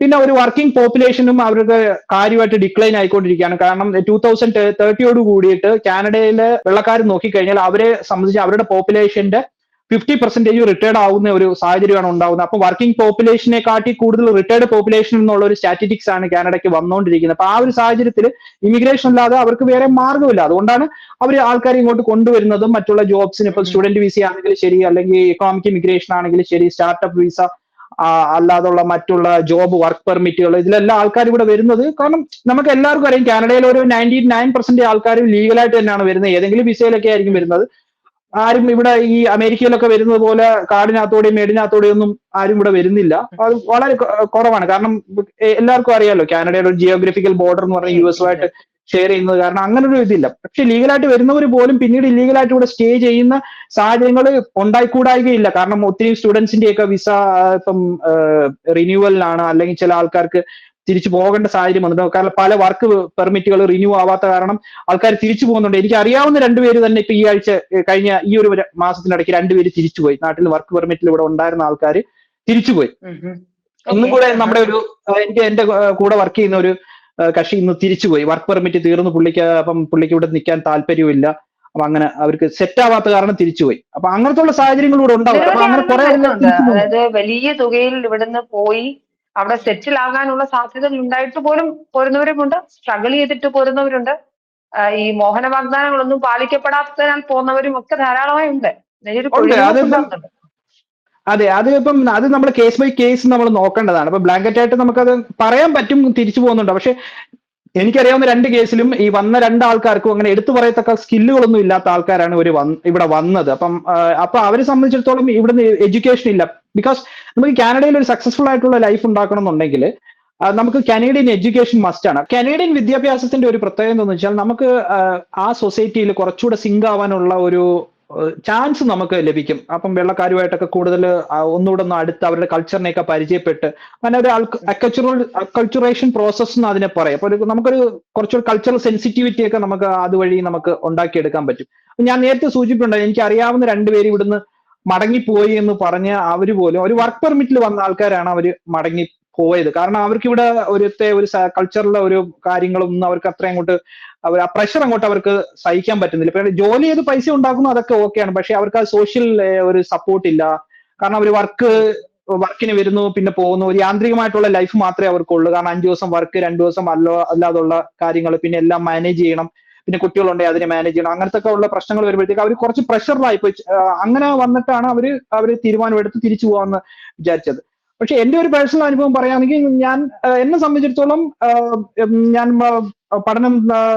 പിന്നെ ഒരു വർക്കിംഗ് പോപ്പുലേഷനും അവരുടെ കാര്യമായിട്ട് ഡിക്ലൈൻ ആയിക്കൊണ്ടിരിക്കുകയാണ്. കാരണം ടൂ തൗസൻഡ് തേർട്ടിയോട് കൂടിയിട്ട് കാനഡയിലെ വെള്ളക്കാർ നോക്കിക്കഴിഞ്ഞാൽ അവരെ സംബന്ധിച്ച് അവരുടെ പോപ്പുലേഷന്റെ ഫിഫ്റ്റി പെർസെന്റേജ് റിട്ടയർഡ് ആവുന്ന ഒരു സാഹചര്യമാണ് ഉണ്ടാവുന്നത്. അപ്പൊ വർക്കിംഗ് പോപ്പുലേഷനെ കാട്ടി കൂടുതൽ റിട്ടയർഡ് പോപ്പുലേഷൻ എന്നുള്ള ഒരു സ്റ്റാറ്റിസ്റ്റിക്സ് ആണ് കാനഡയ്ക്ക് വന്നുകൊണ്ടിരിക്കുന്നത്. അപ്പൊ ആ ഒരു സാഹചര്യത്തിൽ ഇമിഗ്രേഷൻ അല്ലാതെ അവർക്ക് വേറെ മാർഗമില്ല. അതുകൊണ്ടാണ് അവർ ആൾക്കാരെ ഇങ്ങോട്ട് കൊണ്ടുവരുന്നതും മറ്റുള്ള ജോബ്സിന് ഇപ്പൊ സ്റ്റുഡന്റ് വിസ ആണെങ്കിലും ശരി അല്ലെങ്കിൽ ഇക്കണോമിക് ഇമിഗ്രേഷൻ ആണെങ്കിലും ശരി സ്റ്റാർട്ടപ്പ് വിസ അല്ലാതുള്ള മറ്റുള്ള ജോബ് വർക്ക് പെർമിറ്റുകൾ ഇതിലെല്ലാം ആൾക്കാർ ഇവിടെ വരുന്നത് കാരണം നമുക്ക് എല്ലാവർക്കും അറിയാം കാനഡയിൽ ഒരു നയന്റി നയൻ പെർസെന്റ് ആൾക്കാർ ലീഗലായിട്ട് തന്നെയാണ് വരുന്നത്. ഏതെങ്കിലും വിസയിലൊക്കെ ആയിരിക്കും വരുന്നത്. ആരും ഇവിടെ ഈ അമേരിക്കയിലൊക്കെ വരുന്നത് പോലെ കാടിനകത്തോടെയും മേടിനകത്തോടെയും ഒന്നും ആരും ഇവിടെ വരുന്നില്ല. അത് വളരെ കുറവാണ്. കാരണം എല്ലാവർക്കും അറിയാലോ കാനഡയുടെ ഒരു ജിയോഗ്രഫിക്കൽ ബോർഡർ എന്ന് പറഞ്ഞ യു എസുമായിട്ട് ഷെയർ ചെയ്യുന്നത് കാരണം അങ്ങനെ ഒരു ഇതില്ല. പക്ഷെ ലീഗലായിട്ട് വരുന്നവർ പോലും പിന്നീട് ഇല്ലീഗലായിട്ട് ഇവിടെ സ്റ്റേ ചെയ്യുന്ന സാഹചര്യങ്ങൾ ഉണ്ടായിക്കൂടായികയില്ല. കാരണം ഒത്തിരി സ്റ്റുഡൻസിന്റെയൊക്കെ വിസ ഇപ്പം റിന്യൂവലിനാണ് അല്ലെങ്കിൽ ചില ആൾക്കാർക്ക് തിരിച്ചു പോകേണ്ട സാഹചര്യം വന്നിട്ടുണ്ട്. കാരണം പല വർക്ക് പെർമിറ്റുകൾ റിന്യൂ ആവാത്ത കാരണം ആൾക്കാർ തിരിച്ചു പോകുന്നുണ്ട്. എനിക്ക് അറിയാവുന്ന രണ്ടുപേര് തന്നെ ഇപ്പൊ ഈ ആഴ്ച കഴിഞ്ഞ ഈ ഒരു മാസത്തിനിടയ്ക്ക് രണ്ടുപേര് തിരിച്ചുപോയി നാട്ടിൽ വർക്ക് പെർമിറ്റിൽ ഇവിടെ ഉണ്ടായിരുന്ന ആൾക്കാർ തിരിച്ചുപോയി ഒന്നും കൂടെ നമ്മുടെ ഒരു എനിക്ക് എന്റെ കൂടെ വർക്ക് ചെയ്യുന്ന ഒരു കക്ഷി ഇന്ന് തിരിച്ചുപോയി വർക്ക് പെർമിറ്റ് തീർന്നു. പുള്ളിക്ക് അപ്പം പുള്ളിക്ക് ഇവിടെ നിൽക്കാൻ താല്പര്യമില്ല അപ്പൊ അങ്ങനെ അവർക്ക് സെറ്റ് ആവാത്ത കാരണം തിരിച്ചുപോയി അപ്പൊ അങ്ങനത്തെ ഉള്ള സാഹചര്യങ്ങൾ ഇവിടെ ഉണ്ടാവും. അപ്പൊ അങ്ങനെ കുറെ അതായത് വലിയ തുകയിൽ ഇവിടുന്ന് പോയി അവിടെ സെറ്റിൽ ആകാനുള്ള സാധ്യതകൾ ഉണ്ടായിട്ട് പോലും പോരുന്നവരുമുണ്ട് സ്ട്രഗിൾ ചെയ്തിട്ട് പോരുന്നവരുണ്ട്. ഈ മോഹന വാഗ്ദാനങ്ങളൊന്നും പാലിക്കപ്പെടാത്തതിനാൽ പോകുന്നവരും ഒക്കെ ധാരാളമായി ഉണ്ട്. അതിപ്പം- അതെ അത് ഇപ്പം അത് നമ്മൾ കേസ് ബൈ കേസ് നമ്മൾ നോക്കേണ്ടതാണ്. ഇപ്പൊ ബ്ലാങ്കറ്റ് ആയിട്ട് നമുക്കത് പറയാൻ പറ്റും തിരിച്ചു പോകുന്നുണ്ട്. പക്ഷെ എനിക്കറിയാവുന്ന രണ്ട് കേസിലും ഈ വന്ന രണ്ട് ആൾക്കാർക്കും അങ്ങനെ എടുത്തു പറയത്തക്ക സ്കില്ലുകളൊന്നും ഇല്ലാത്ത ആൾക്കാരാണ് ഇവർ ഇവിടെ വന്നത്. അപ്പം അപ്പൊ അവരെ സംബന്ധിച്ചിടത്തോളം ഇവിടുന്ന് എഡ്യൂക്കേഷൻ ഇല്ല. ബിക്കോസ് നമുക്ക് കാനഡയിൽ ഒരു സക്സസ്ഫുൾ ആയിട്ടുള്ള ലൈഫ് ഉണ്ടാക്കണം എന്നുണ്ടെങ്കിൽ നമുക്ക് കനേഡിയൻ എഡ്യൂക്കേഷൻ മസ്റ്റ് ആണ്. കനേഡിയൻ വിദ്യാഭ്യാസത്തിന്റെ ഒരു പ്രത്യേകത എന്താണെന്ന് വെച്ചാൽ നമുക്ക് ആ സൊസൈറ്റിയിൽ കുറച്ചുകൂടെ സിങ്ക് ആവാനുള്ള ഒരു ചാൻസ് നമുക്ക് ലഭിക്കും. അപ്പം വെള്ളക്കാരുമായിട്ടൊക്കെ കൂടുതൽ ഒന്നുകൂടെ ഒന്ന് അടുത്ത് അവരുടെ കൾച്ചറിനെയൊക്കെ പരിചയപ്പെട്ട് അങ്ങനെ ഒരു അക്കൾച്ചറൽ അക്കൾച്ചറേഷൻ പ്രോസസ് എന്ന് അതിനെ പറയും. അപ്പൊ ഒരു നമുക്കൊരു കുറച്ചൊരു കൾച്ചറൽ സെൻസിറ്റിവിറ്റി ഒക്കെ നമുക്ക് അതുവഴി നമുക്ക് ഉണ്ടാക്കിയെടുക്കാൻ പറ്റും. ഞാൻ നേരത്തെ സൂചിപ്പിച്ചിട്ടുണ്ട് എനിക്ക് അറിയാവുന്ന രണ്ടുപേര് ഇവിടുന്ന് മടങ്ങിപ്പോയി എന്ന് പറഞ്ഞ അവർ പോലും ഒരു വർക്ക് പെർമിറ്റിൽ വന്ന ആൾക്കാരാണ് അവർ മടങ്ങി പോയത്. കാരണം അവർക്ക് ഇവിടെ ഒരുത്തെ ഒരു കൾച്ചറിലെ ഒരു കാര്യങ്ങളൊന്നും അവർക്ക് അത്രയും അങ്ങോട്ട് അവർ ആ പ്രഷർ അങ്ങോട്ട് അവർക്ക് സഹിക്കാൻ പറ്റുന്നില്ല. ഇപ്പൊ ജോലി ചെയ്ത് പൈസ ഉണ്ടാക്കുന്നു അതൊക്കെ ഓക്കെയാണ് പക്ഷെ അവർക്ക് ആ സോഷ്യൽ ഒരു സപ്പോർട്ട് ഇല്ല. കാരണം അവർ വർക്ക് വർക്കിന് വരുന്നു പിന്നെ പോകുന്നു. ഒരു യാന്ത്രികമായിട്ടുള്ള ലൈഫ് മാത്രമേ അവർക്കുള്ളൂ. കാരണം അഞ്ചു ദിവസം വർക്ക് രണ്ടു ദിവസം അല്ല അല്ലാതുള്ള കാര്യങ്ങൾ. പിന്നെ എല്ലാം മാനേജ് ചെയ്യണം. പിന്നെ കുട്ടികളുണ്ടെങ്കിൽ അതിനെ മാനേജ് ചെയ്യണം. അങ്ങനത്തെ ഒക്കെ ഉള്ള പ്രശ്നങ്ങൾ വരുമ്പോഴത്തേക്ക് അവർ കുറച്ച് പ്രഷറിലായി പോയി അങ്ങനെ വന്നിട്ടാണ് അവർ അവർ തീരുമാനമെടുത്ത് തിരിച്ചു പോകാമെന്ന് വിചാരിച്ചത്. പക്ഷെ എന്റെ ഒരു പേഴ്സണൽ അനുഭവം പറയുകയാണെങ്കിൽ ഞാൻ എന്നെ സംബന്ധിച്ചിടത്തോളം ഞാൻ പഠനം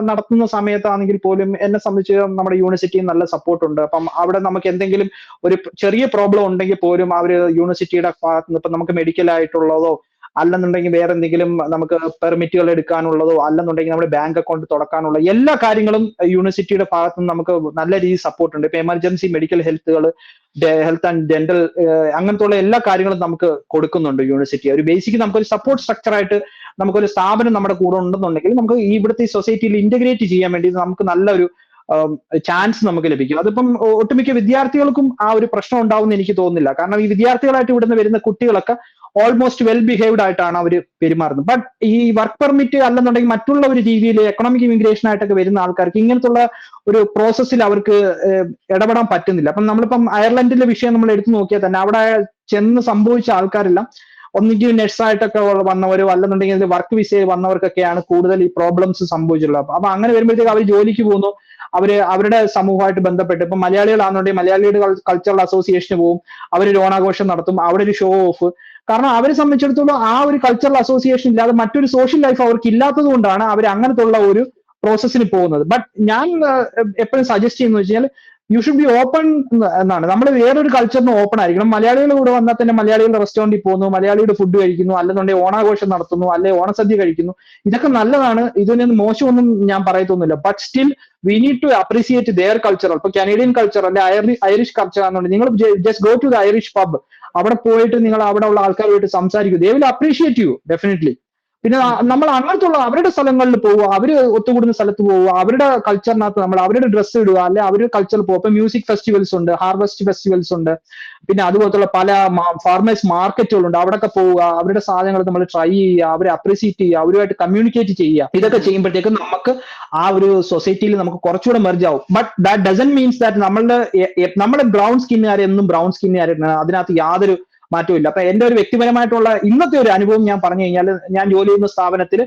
നടത്തുന്ന സമയത്താണെങ്കിൽ പോലും എന്നെ സംബന്ധിച്ച് നമ്മുടെ യൂണിവേഴ്സിറ്റിയിൽ നല്ല സപ്പോർട്ട് ഉണ്ട്. അപ്പം അവിടെ നമുക്ക് എന്തെങ്കിലും ഒരു ചെറിയ പ്രോബ്ലം ഉണ്ടെങ്കിൽ പോലും അവർ യൂണിവേഴ്സിറ്റിയുടെ ഭാഗത്ത് നിന്ന് ഇപ്പം നമുക്ക് മെഡിക്കൽ ആയിട്ടുള്ളതോ അല്ലെന്നുണ്ടെങ്കിൽ വേറെ എന്തെങ്കിലും നമുക്ക് പെർമിറ്റുകൾ എടുക്കാനുള്ളതോ അല്ലെന്നുണ്ടെങ്കിൽ നമ്മുടെ ബാങ്ക് അക്കൗണ്ട് തുറക്കാനുള്ള എല്ലാ കാര്യങ്ങളും യൂണിവേഴ്സിറ്റിയുടെ ഭാഗത്ത് നിന്ന് നമുക്ക് നല്ല രീതിയിൽ സപ്പോർട്ട് ഉണ്ട്. ഇപ്പൊ എമർജൻസി മെഡിക്കൽ ഹെൽത്തുകൾ ഹെൽത്ത് ആൻഡ് ഡെന്റൽ അങ്ങനത്തെ ഉള്ള എല്ലാ കാര്യങ്ങളും നമുക്ക് കൊടുക്കുന്നുണ്ട് യൂണിവേഴ്സിറ്റി. ഒരു ബേസിക് നമുക്കൊരു സപ്പോർട്ട് സ്ട്രക്ചർ ആയിട്ട് നമുക്കൊരു സ്ഥാപനം നമ്മുടെ കൂടെ ഉണ്ടെന്നുണ്ടെങ്കിൽ നമുക്ക് ഈ ഇവിടുത്തെ സൊസൈറ്റിയിൽ ഇന്റഗ്രേറ്റ് ചെയ്യാൻ വേണ്ടി നമുക്ക് നല്ലൊരു ചാൻസ് നമുക്ക് ലഭിക്കും. അതിപ്പം ഒട്ടുമിക്ക വിദ്യാർത്ഥികൾക്കും ആ ഒരു പ്രശ്നം ഉണ്ടാവുമെന്ന് എനിക്ക് തോന്നുന്നില്ല. കാരണം ഈ വിദ്യാർത്ഥികളായിട്ട് ഇവിടുന്ന് വരുന്ന കുട്ടികളൊക്കെ ഓൾമോസ്റ്റ് വെൽ ബിഹേവ്ഡ് ആയിട്ടാണ് അവർ പെരുമാറുന്നത്. ബട്ട് ഈ വർക്ക് പെർമിറ്റ് അല്ലെന്നുണ്ടെങ്കിൽ മറ്റുള്ള ഒരു രീതിയിൽ എക്കണോമിക് ഇമിഗ്രേഷൻ ആയിട്ടൊക്കെ വരുന്ന ആൾക്കാർക്ക് ഇങ്ങനത്തുള്ള ഒരു പ്രോസസ്സിൽ അവർക്ക് ഇടപെടാൻ പറ്റുന്നില്ല. അപ്പം നമ്മളിപ്പം അയർലൻഡിലെ വിഷയം നമ്മൾ എടുത്തു നോക്കിയാൽ തന്നെ അവിടെ ചെന്ന് സംഭവിച്ച ആൾക്കാരെല്ലാം ഒന്നുകിൽ നഴ്സായിട്ടൊക്കെ വന്നവരോ അല്ലെന്നുണ്ടെങ്കിൽ വർക്ക് വിസയിൽ വന്നവർക്കൊക്കെയാണ് കൂടുതൽ ഈ പ്രോബ്ലംസ് സംഭവിച്ചിട്ടുള്ളത്. അപ്പൊ അങ്ങനെ വരുമ്പോഴത്തേക്ക് അവർ ജോലിക്ക് പോകുന്നു. അവർ അവരുടെ സമൂഹമായിട്ട് ബന്ധപ്പെട്ട് ഇപ്പൊ മലയാളികളാണെന്നുണ്ടെങ്കിൽ മലയാളിയുടെ കൾച്ചറൽ അസോസിയേഷന് പോകും ഒരു ഓണാഘോഷം നടത്തും. അവിടെ ഒരു ഷോ ഓഫ് കാരണം അവരെ സംബന്ധിച്ചിടത്തോളം ആ ഒരു കൾച്ചറൽ അസോസിയേഷൻ ഇല്ലാതെ മറ്റൊരു സോഷ്യൽ ലൈഫ് അവർക്ക് ഇല്ലാത്തത് കൊണ്ടാണ് അവർ അങ്ങനത്തുള്ള ഒരു പ്രോസസ്സിന് പോകുന്നത്. ബട്ട് ഞാൻ എപ്പോഴും സജസ്റ്റ് ചെയ്യുന്നത് വെച്ചാൽ യു ഷുഡ് ബി ഓപ്പൺ എന്നാണ്. നമ്മൾ വേറൊരു കൾച്ചറിന് ഓപ്പൺ ആയിരിക്കണം. മലയാളികൾ കൂടെ വന്നാൽ തന്നെ മലയാളികളുടെ റെസ്റ്റോറന്റിൽ പോകുന്നു മലയാളിയുടെ ഫുഡ് കഴിക്കുന്നു അല്ലെന്നുണ്ടെങ്കിൽ ഓണാഘോഷം നടത്തുന്നു അല്ലെ ഓണസദ്യ കഴിക്കുന്നു. ഇതൊക്കെ നല്ലതാണ്. ഇതിനൊന്നും മോശമൊന്നും ഞാൻ പറയത്തൊന്നുമില്ല. But still we need to appreciate their cultural ഇപ്പൊ കനേഡിയൻ കൾച്ചർ അല്ലെ ഐറിഷ് കൾച്ചർ ആണെന്നുണ്ടെങ്കിൽ നിങ്ങൾ just go to the Irish pub അവിടെ പോയിട്ട് നിങ്ങൾ അവിടെ ഉള്ള ആൾക്കാരുമായിട്ട് സംസാരിക്കും. They will appreciate you definitely പിന്നെ നമ്മൾ അങ്ങനത്തുള്ള അവരുടെ സ്ഥലങ്ങളിൽ പോവുക അവർ ഒത്തുകൂടുന്ന സ്ഥലത്ത് പോവുക അവരുടെ കൾച്ചറിനകത്ത് നമ്മൾ അവരുടെ ഡ്രസ്സ് ഇടുക അല്ലെ അവരുടെ കൾച്ചർ പോകുക ഇപ്പൊ മ്യൂസിക് ഫെസ്റ്റിവൽസ് ഉണ്ട് ഹാർവെസ്റ്റ് ഫെസ്റ്റിവൽസ് ഉണ്ട്. പിന്നെ അതുപോലത്തുള്ള പല ഫാർമേഴ്സ് മാർക്കറ്റുകളുണ്ട് അവിടെയൊക്കെ പോവുക അവരുടെ സാധനങ്ങൾ നമ്മൾ ട്രൈ ചെയ്യുക അവരെ അപ്രീസിയേറ്റ് ചെയ്യുക അവരുമായിട്ട് കമ്മ്യൂണിക്കേറ്റ് ചെയ്യുക. ഇതൊക്കെ ചെയ്യുമ്പോഴത്തേക്കും നമുക്ക് ആ ഒരു സൊസൈറ്റിയിൽ നമുക്ക് കുറച്ചുകൂടെ മെർജ് ആവും. But that doesn't means that നമ്മളുടെ നമ്മുടെ ബ്രൗൺ സ്കിന്നുകാരെ എന്നും ബ്രൗൺ സ്കിന്നുകാരെ അതിനകത്ത് യാതൊരു മാറ്റവും ഇല്ല അപ്പൊ എന്റെ ഒരു വ്യക്തിപരമായിട്ടുള്ള ഇന്നത്തെ ഒരു അനുഭവം ഞാൻ പറഞ്ഞു കഴിഞ്ഞാൽ ഞാൻ ജോലി ചെയ്യുന്ന സ്ഥാപനത്തിൽ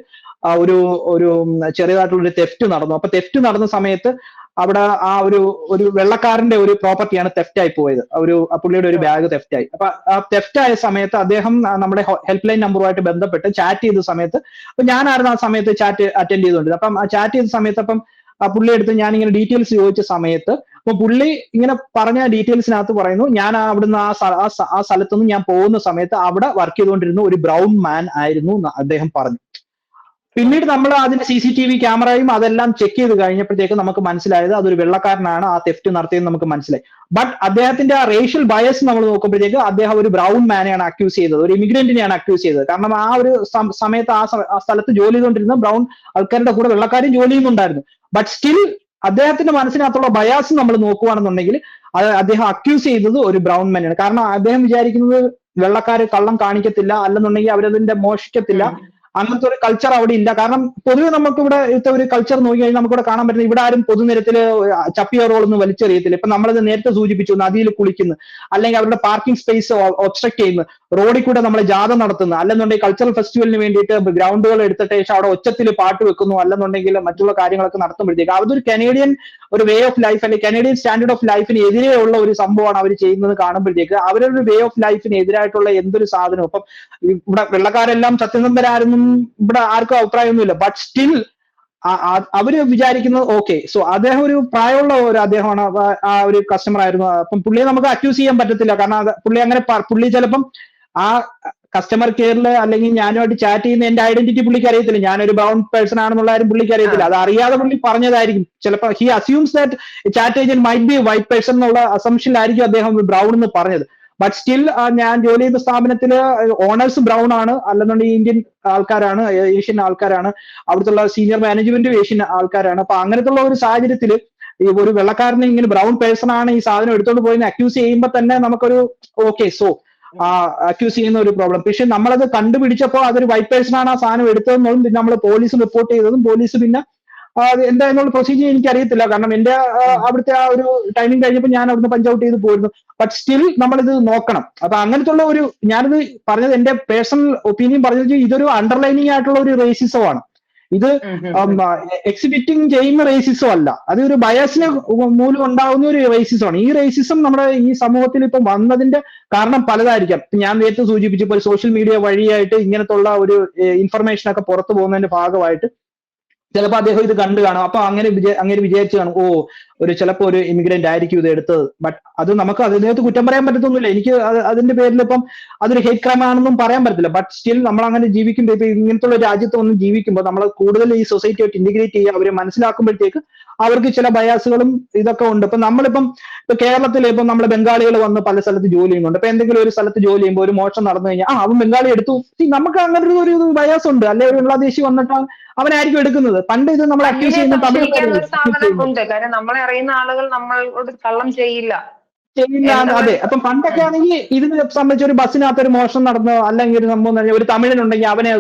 ഒരു ഒരു ചെറിയതായിട്ടുള്ള ഒരു തെഫ്റ്റ് നടന്നു. അപ്പൊ തെഫ്റ്റ് നടന്ന സമയത്ത് അവിടെ ആ ഒരു ഒരു വെള്ളക്കാരന്റെ ഒരു പ്രോപ്പർട്ടിയാണ് തെഫ്റ്റ് ആയി പോയത്. ഒരു പുള്ളിയുടെ ഒരു ബാഗ് തെഫ്റ്റ് ആയി. അപ്പൊ ആ തെഫ്റ്റ് ആയ സമയത്ത് അദ്ദേഹം നമ്മുടെ ഹെൽപ്പ് ലൈൻ നമ്പറുമായിട്ട് ബന്ധപ്പെട്ട് ചാറ്റ് ചെയ്ത സമയത്ത് അപ്പൊ ഞാനായിരുന്നു ആ സമയത്ത് ചാറ്റ് അറ്റൻഡ് ചെയ്തുകൊണ്ടിരുന്നത്. അപ്പം ആ ചാറ്റ് ചെയ്ത സമയത്ത് അപ്പം പുള്ളി എടുത്ത് ഞാൻ ഇങ്ങനെ ഡീറ്റെയിൽസ് ചോദിച്ച സമയത്ത് അപ്പൊ പുള്ളി ഇങ്ങനെ പറഞ്ഞ ഡീറ്റെയിൽസിനകത്ത് പറയുന്നു ഞാൻ അവിടുന്ന് ആ ആ സ്ഥ- ആ സ്ഥലത്തുനിന്ന് ഞാൻ പോകുന്ന സമയത്ത് അവിടെ വർക്ക് ചെയ്തുകൊണ്ടിരുന്ന ഒരു ബ്രൗൺ മാൻ ആയിരുന്നു അദ്ദേഹം പറഞ്ഞു. പിന്നീട് നമ്മൾ അതിന്റെ സി സി ടി വി ക്യാമറയും അതെല്ലാം ചെക്ക് ചെയ്ത് കഴിഞ്ഞപ്പോഴത്തേക്ക് നമുക്ക് മനസ്സിലായത് അതൊരു വെള്ളക്കാരനാണ് ആ തെഫ്റ്റ് നടത്തിയെന്ന് നമുക്ക് മനസ്സിലായി. ബട്ട് അദ്ദേഹത്തിന്റെ ആ റേഷ്യൽ ബയസ് നമ്മൾ നോക്കുമ്പോഴത്തേക്ക് അദ്ദേഹം ഒരു ബ്രൗൺ മാനെയാണ് അക്യൂസ് ചെയ്തത് ഒരു ഇമിഗ്രന്റിനെയാണ് അക്യൂസ് ചെയ്തത്. കാരണം ആ ഒരു സമയത്ത് ആ സ്ഥലത്ത് ജോലി ചെയ്തുകൊണ്ടിരുന്ന ബ്രൗൺ ആൾക്കാരുടെ കൂടെ വെള്ളക്കാരും ജോലി ചെയ്യുന്നുണ്ടായിരുന്നു ബട്ട് സ്റ്റിൽ അദ്ദേഹത്തിന്റെ മനസ്സിനകത്തുള്ള ബയാസ് നമ്മൾ നോക്കുകയാണെന്നുണ്ടെങ്കിൽ അദ്ദേഹം അക്യൂസ് ചെയ്തത് ഒരു ബ്രൗൺ മാനാണ് കാരണം അദ്ദേഹം വിചാരിക്കുന്നത് വെള്ളക്കാര് കള്ളം കാണിക്കത്തില്ല അല്ലെന്നുണ്ടെങ്കിൽ അവരതിന്റെ മോഷിക്കത്തില്ല അങ്ങനത്തെ ഒരു കൾച്ചർ അവിടെ ഇല്ല. കാരണം പൊതുവെ നമുക്ക് ഇവിടെ ഇത്തെ ഒരു കൾച്ചർ നോക്കി കഴിഞ്ഞാൽ നമുക്ക് ഇവിടെ കാണാൻ പറ്റുന്നത് ഇവിടെ ആരും പൊതുനിരത്തിൽ ചപ്പിയറുകളൊന്നും വലിച്ചെറിയത്തില്ല. ഇപ്പൊ നമ്മളത് നേരത്തെ സൂചിപ്പിച്ചു നദിയിൽ കുളിക്കുന്നു അല്ലെങ്കിൽ അവരുടെ പാർക്കിംഗ് സ്പേസ് ഒബ്സ്ട്രക്ട് ചെയ്യുന്നു റോഡിൽ കൂടെ നമ്മൾ ജാഥ നടത്തുന്നു. അല്ലെന്നുണ്ടെങ്കിൽ കൾച്ചറൽ ഫെസ്റ്റിവലിന് വേണ്ടിയിട്ട് ഗ്രൗണ്ടുകൾ എടുത്തിട്ട് ശേഷം അവിടെ ഒച്ചത്തിൽ പാട്ട് വെക്കുന്നു അല്ലെന്നുണ്ടെങ്കിൽ മറ്റുള്ള കാര്യങ്ങളൊക്കെ നടത്തുമ്പോഴത്തേക്ക്. അതൊരു കനേഡിയൻ ഒരു വേ ഓഫ് ലൈഫ് അല്ലെങ്കിൽ കനേഡിയൻ സ്റ്റാൻഡേർഡ് ഓഫ് ലൈഫിന് എതിരെയുള്ള ഒരു സംഭവമാണ് അവർ ചെയ്യുന്നത് കാണുമ്പോഴത്തേക്ക്. അവരൊരു വേ ഓഫ് ലൈഫിന് എതിരായിട്ടുള്ള എന്തൊരു സാധനവും. ഇപ്പം ഇവിടെ വെള്ളക്കാരെല്ലാം സത്യസന്ധരാരെന്നും ഇവിടെ ആർക്കും അഭിപ്രായമൊന്നുമില്ല. ബട്ട് സ്റ്റിൽ അവർ വിചാരിക്കുന്നത് ഓക്കെ സോ അദ്ദേഹം ഒരു പ്രായമുള്ള ഒരു അദ്ദേഹമാണ്. ആ- ഒരു കസ്റ്റമർ ആയിരുന്നു. അപ്പം പുള്ളിയെ നമുക്ക് അക്യൂസ് ചെയ്യാൻ പറ്റത്തില്ല. കാരണം പുള്ളി അങ്ങനെ പുള്ളി ചിലപ്പം ആ കസ്റ്റമർ കെയറിൽ അല്ലെങ്കിൽ ഞാനുമായിട്ട് ചാറ്റ് ചെയ്യുന്ന എന്റെ ഐഡന്റിറ്റി പുള്ളിക്ക് അറിയത്തില്ല. ഞാനൊരു ബ്രൗൺ പേഴ്സൺ ആണെന്നുള്ള കാര്യം പുള്ളിക്ക് അറിയത്തില്ല. അത് അറിയാതെ പുള്ളി പറഞ്ഞതായിരിക്കും. ചിലപ്പോൾ he assumes that chat agent might be white person എന്നുള്ള അസംഷനിലായിരിക്കും അദ്ദേഹം ബ്രൗൺ എന്ന് പറഞ്ഞത്. ബട്ട് സ്റ്റിൽ ഞാൻ ജോലി ചെയ്ത സ്ഥാപനത്തിൽ ഓണേഴ്സ് ബ്രൗൺ ആണ്. അല്ലെന്നുണ്ടെങ്കിൽ ഇന്ത്യൻ ആൾക്കാരാണ് ഏഷ്യൻ ആൾക്കാരാണ്. അവിടുത്തെ സീനിയർ മാനേജ്മെന്റും ഏഷ്യൻ ആൾക്കാരാണ്. അപ്പൊ അങ്ങനത്തെ ഒരു സാഹചര്യത്തിൽ ഈ ഒരു വെള്ളക്കാരനെ ഇങ്ങനെ ബ്രൗൺ പേഴ്സൺ ആണ് ഈ സാധനം എടുത്തോണ്ട് പോയി അക്യൂസ് ചെയ്യുമ്പോൾ തന്നെ നമുക്കൊരു ഓക്കെ സോ അക്യൂസ് ചെയ്യുന്ന ഒരു പ്രോബ്ലം പക്ഷെ നമ്മളത് കണ്ടുപിടിച്ചപ്പോൾ അതൊരു വൈറ്റ് പേഴ്സൺ ആണ് ആ സാധനം എടുത്തതെന്നും നമ്മൾ പോലീസ് റിപ്പോർട്ട് ചെയ്തതും പോലീസ് പിന്നെ ആ, എന്നുള്ള പ്രൊസീജിയർ എനിക്ക് അറിയത്തില്ല കാരണം എന്റെ അവിടുത്തെ ആ ഒരു ടൈമിംഗ് കഴിഞ്ഞപ്പോൾ ഞാൻ അവിടുന്ന് പഞ്ച് ഔട്ട് ചെയ്ത് പോയിരുന്നു. ബട്ട് സ്റ്റിൽ നമ്മളിത് നോക്കണം. അപ്പൊ അങ്ങനത്തെ ഉള്ള ഒരു ഞാനിത് പറഞ്ഞത് എന്റെ പേഴ്സണൽ ഒപ്പീനിയൻ പറഞ്ഞത് ഇതൊരു അണ്ടർലൈനിങ് ആയിട്ടുള്ള ഒരു റേസിസമാണ് ആണ്. ഇത്. എക്സിബിറ്റിംഗ് ചെയ്യുന്ന റേസിസം അല്ല. അത് ഒരു ബയസിന് മൂലം ഉണ്ടാകുന്ന ഒരു റേസിസമാണ് ആണ്. ഈ റേസിസം നമ്മുടെ ഈ സമൂഹത്തിൽ ഇപ്പം വന്നതിന്റെ കാരണം പലതായിരിക്കാം. ഇപ്പൊ ഞാൻ നേരത്തെ സൂചിപ്പിച്ചപ്പോൾ സോഷ്യൽ മീഡിയ വഴിയായിട്ട് ഇങ്ങനത്തുള്ള ഒരു ഇൻഫർമേഷൻ ഒക്കെ പുറത്തു പോകുന്നതിന്റെ ഭാഗമായിട്ട് ചിലപ്പോൾ അദ്ദേഹം ഇത് കണ്ടു കാണും. അപ്പൊ അങ്ങനെ വിചാ- അങ്ങനെ വിചാരിച്ചു കാണും. ഓ ഒരു ചിലപ്പോ ഒരു ഇമിഗ്രന്റ് ആയിരിക്കും ഇത് എടുത്തത്. ബട്ട് അത് നമുക്ക് അതിനകത്ത് കുറ്റം പറയാൻ പറ്റത്തൊന്നുമില്ല. എനിക്ക് അതിന്റെ പേരിൽ ഇപ്പം അതൊരു ഹേറ്റ് ക്രൈം ആണെന്നും പറയാൻ പറ്റില്ല ബട്ട് സ്റ്റിൽ നമ്മൾ അങ്ങനെ ജീവിക്കുമ്പോൾ ഇപ്പൊ ഇങ്ങനത്തെ ഒരു രാജ്യത്ത് വന്ന് ജീവിക്കുമ്പോൾ നമ്മൾ കൂടുതൽ ഈ സൊസൈറ്റിയായിട്ട് ഇന്റഗ്രേറ്റ് ചെയ്യുക അവരെ മനസ്സിലാക്കുമ്പോഴത്തേക്ക് അവർക്ക് ചില ബയാസുകളും ഇതൊക്കെ ഉണ്ട്. ഇപ്പൊ നമ്മളിപ്പം ഇപ്പൊ കേരളത്തിൽ ഇപ്പം നമ്മളെ ബംഗാളികൾ വന്ന് പല സ്ഥലത്ത് ജോലി ചെയ്യുന്നുണ്ട്. ഇപ്പൊ എന്തെങ്കിലും ഒരു സ്ഥലത്ത് ജോലി ചെയ്യുമ്പോൾ ഒരു മോശം നടന്നു കഴിഞ്ഞാൽ ആ അവൻ ബംഗാളി എടുത്തു. നമുക്ക് അങ്ങനെ ഒരു ഒരു ബയാസ് ഉണ്ട്. അല്ലെ ഒരു ബംഗ്ലാദേശി വന്നിട്ടാണ് അവനായിരിക്കും എടുക്കുന്നത്. പണ്ട് ഇത് നമ്മൾ അക്യൂസ് ചെയ്യുന്ന തമിഴ് അറിയുന്ന ആളുകൾ നമ്മളോട് കള്ളം ചെയ്യില്ല. അതെ. അപ്പം പണ്ടൊക്കെ ആണെങ്കിൽ ഇതിനെ സംബന്ധിച്ച് ഒരു ബസ്സിനകത്ത് ഒരു മോഷണം നടന്നോ അല്ലെങ്കിൽ ഒരു സംഭവം നടന്നോ, ഒരു തമിഴനുണ്ടെങ്കിൽ അവനെ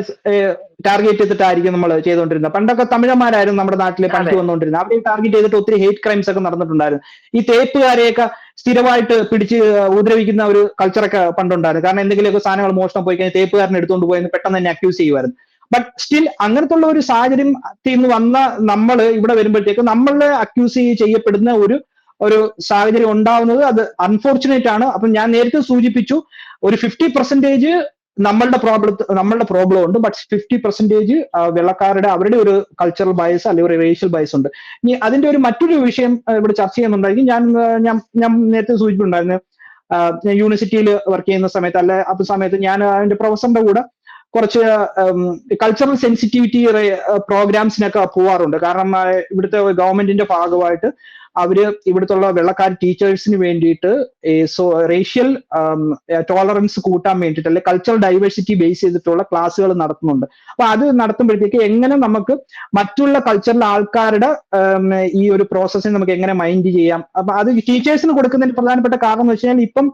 ടാർഗറ്റ് ചെയ്തിട്ടായിരിക്കും നമ്മൾ ചെയ്തുകൊണ്ടിരുന്നത് പണ്ടൊക്കെ തമിഴന്മാരായിരുന്നു നമ്മുടെ നാട്ടിൽ പണ്ട്. വന്നുകൊണ്ടിരുന്നത് അവരെ ടാർഗറ്റ് ചെയ്തിട്ട് ഒത്തിരി ഹേറ്റ് ക്രൈംസ് ഒക്കെ നടന്നിട്ടുണ്ടായിരുന്നു. ഈ തേപ്പുകാരെയൊക്കെ സ്ഥിരമായിട്ട് പിടിച്ച് ഉപദ്രവിക്കുന്ന ഒരു കൾച്ചറൊക്കെ പണ്ടുണ്ടായിരുന്നു. കാരണം എന്തെങ്കിലുമൊക്കെ സാധനങ്ങൾ മോഷണം പോയി കഴിഞ്ഞാൽ തേപ്പുകാരനെ എടുത്തുകൊണ്ട് പോയെന്ന് പെട്ടെന്ന് തന്നെ അക്യൂസ് ചെയ്യുമായിരുന്നു. ബട്ട് സ്റ്റിൽ അങ്ങനത്തെ ഉള്ള ഒരു സാഹചര്യത്തിൽ നിന്ന് വന്ന നമ്മൾ ഇവിടെ വരുമ്പോഴത്തേക്ക് നമ്മളെ അക്യൂസ് ചെയ്യപ്പെടുന്ന ഒരു ഒരു സാഹചര്യം ഉണ്ടാവുന്നത് അത് അൺഫോർച്ചുനേറ്റ് ആണ്. അപ്പം ഞാൻ നേരത്തെ സൂചിപ്പിച്ചു ഒരു ഫിഫ്റ്റി പെർസെന്റേജ് നമ്മളുടെ പ്രോബ്ലം നമ്മളുടെ പ്രോബ്ലം ഉണ്ട്. ബട്ട് ഫിഫ്റ്റി പെർസെന്റേജ് വെള്ളക്കാരുടെ അവരുടെ ഒരു കൾച്ചറൽ ബയസ് അല്ലെങ്കിൽ ഒരു റേഷ്യൽ ബയസ് ഉണ്ട്. ഇനി അതിന്റെ ഒരു മറ്റൊരു വിഷയം ഇവിടെ ചർച്ച ചെയ്യുന്നുണ്ടായിരിക്കും. ഞാൻ ഞാൻ ഞാൻ നേരത്തെ സൂചിപ്പിച്ചിട്ടുണ്ടായിരുന്നു. യൂണിവേഴ്സിറ്റിയിൽ വർക്ക് ചെയ്യുന്ന സമയത്ത് അല്ലെ ആ സമയത്ത് ഞാൻ അതിന്റെ പ്രൊഫസറിന്റെ കൂടെ കുറച്ച് കൾച്ചറൽ സെൻസിറ്റിവിറ്റി പ്രോഗ്രാംസിനൊക്കെ പോവാറുണ്ട്. കാരണം ഇവിടുത്തെ ഗവൺമെന്റിന്റെ ഭാഗമായിട്ട് അവർ ഇവിടുത്തുള്ള വെള്ളക്കാർ ടീച്ചേഴ്സിന് വേണ്ടിയിട്ട് സോ റേഷ്യൽ ടോളറൻസ് കൂട്ടാൻ വേണ്ടിയിട്ട് അല്ലെ കൾച്ചറൽ ഡൈവേഴ്സിറ്റി ബേസ് ചെയ്തിട്ടുള്ള ക്ലാസ്സുകൾ നടത്തുന്നുണ്ട്. അപ്പൊ അത് നടത്തുമ്പോഴത്തേക്ക് എങ്ങനെ നമുക്ക് മറ്റുള്ള കൾച്ചറിലെ ആൾക്കാരുടെ ഈ ഒരു പ്രോസസ്സിനെ നമുക്ക് എങ്ങനെ മൈൻഡ് ചെയ്യാം? അപ്പൊ അത് ടീച്ചേഴ്സിന് കൊടുക്കുന്നതിന് പ്രധാനപ്പെട്ട കാരണം എന്ന് വെച്ച് കഴിഞ്ഞാൽ ഇപ്പം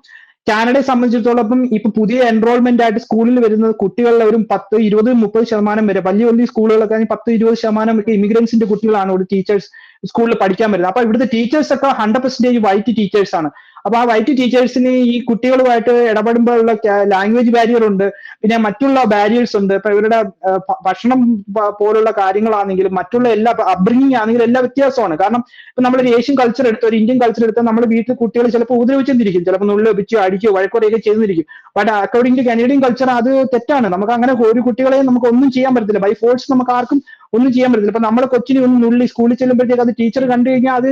കാനഡയെ സംബന്ധിച്ചിടത്തോളം ഇപ്പം പുതിയ എൻറോൾമെന്റ് ആയിട്ട് സ്കൂളിൽ വരുന്ന കുട്ടികളിലെ ഒരു പത്ത് ഇരുപത് മുപ്പത് ശതമാനം വരെ വലിയ വലിയ സ്കൂളുകളൊക്കെ പത്ത് ഇരുപത് ശതമാനം ഒക്കെ ഇമിഗ്രൻസിന്റെ കുട്ടികളാണ് ഇവിടെ ടീച്ചേഴ്സ് സ്കൂളിൽ പഠിക്കാൻ വരുന്നത്. അപ്പൊ ഇവിടുത്തെ ടീച്ചേഴ്സ് ഒക്കെ ഹൺഡ്രഡ് പെർസെന്റേജ് വൈറ്റ് ടീച്ചേഴ്സ് ആണ്. അപ്പൊ ആ വൈറ്റ് ടീച്ചേഴ്സിന് ഈ കുട്ടികളുമായിട്ട് ഇടപെടുമ്പോഴുള്ള ലാംഗ്വേജ് ബാരിയർ ഉണ്ട്. പിന്നെ മറ്റുള്ള ബാരിയേഴ്സ് ഉണ്ട്. ഇപ്പൊ ഇവരുടെ ഭക്ഷണം പോലുള്ള കാര്യങ്ങളാണെങ്കിലും മറ്റുള്ള എല്ലാ അബ്രിങ്ങിങ് ആണെങ്കിലും എല്ലാ വ്യത്യാസമാണ്. കാരണം ഇപ്പൊ ഒരു ഏഷ്യൻ കൾച്ചർ എടുത്ത് ഒരു ഇന്ത്യൻ കൾച്ചർ എടുത്താൽ നമ്മുടെ വീട്ടിൽ കുട്ടികൾ ചിലപ്പോൾ ഉപദ്രവിച്ചെന്നിരിക്കും. ചിലപ്പോൾ നുള്ളിൽ ഒപ്പിച്ചോ അടിക്കോ വഴക്കുറയൊക്കെ ചെയ്തിരിക്കും but according to Canadian culture അത് തെറ്റാണ്. നമുക്ക് അങ്ങനെ ഒരു കുട്ടികളെയും നമുക്ക് ഒന്നും ചെയ്യാൻ പറ്റത്തില്ല. ബൈ ഫോഴ്സ് നമുക്ക് ആർക്കും ഒന്നും ചെയ്യാൻ പറ്റില്ല ഇപ്പൊ നമ്മളെ കൊച്ചിനെ ഒന്ന് നുള്ളി സ്കൂളിൽ ചെല്ലുമ്പോഴത്തേക്ക് അത് ടീച്ചർ കണ്ടു കഴിഞ്ഞാൽ അത്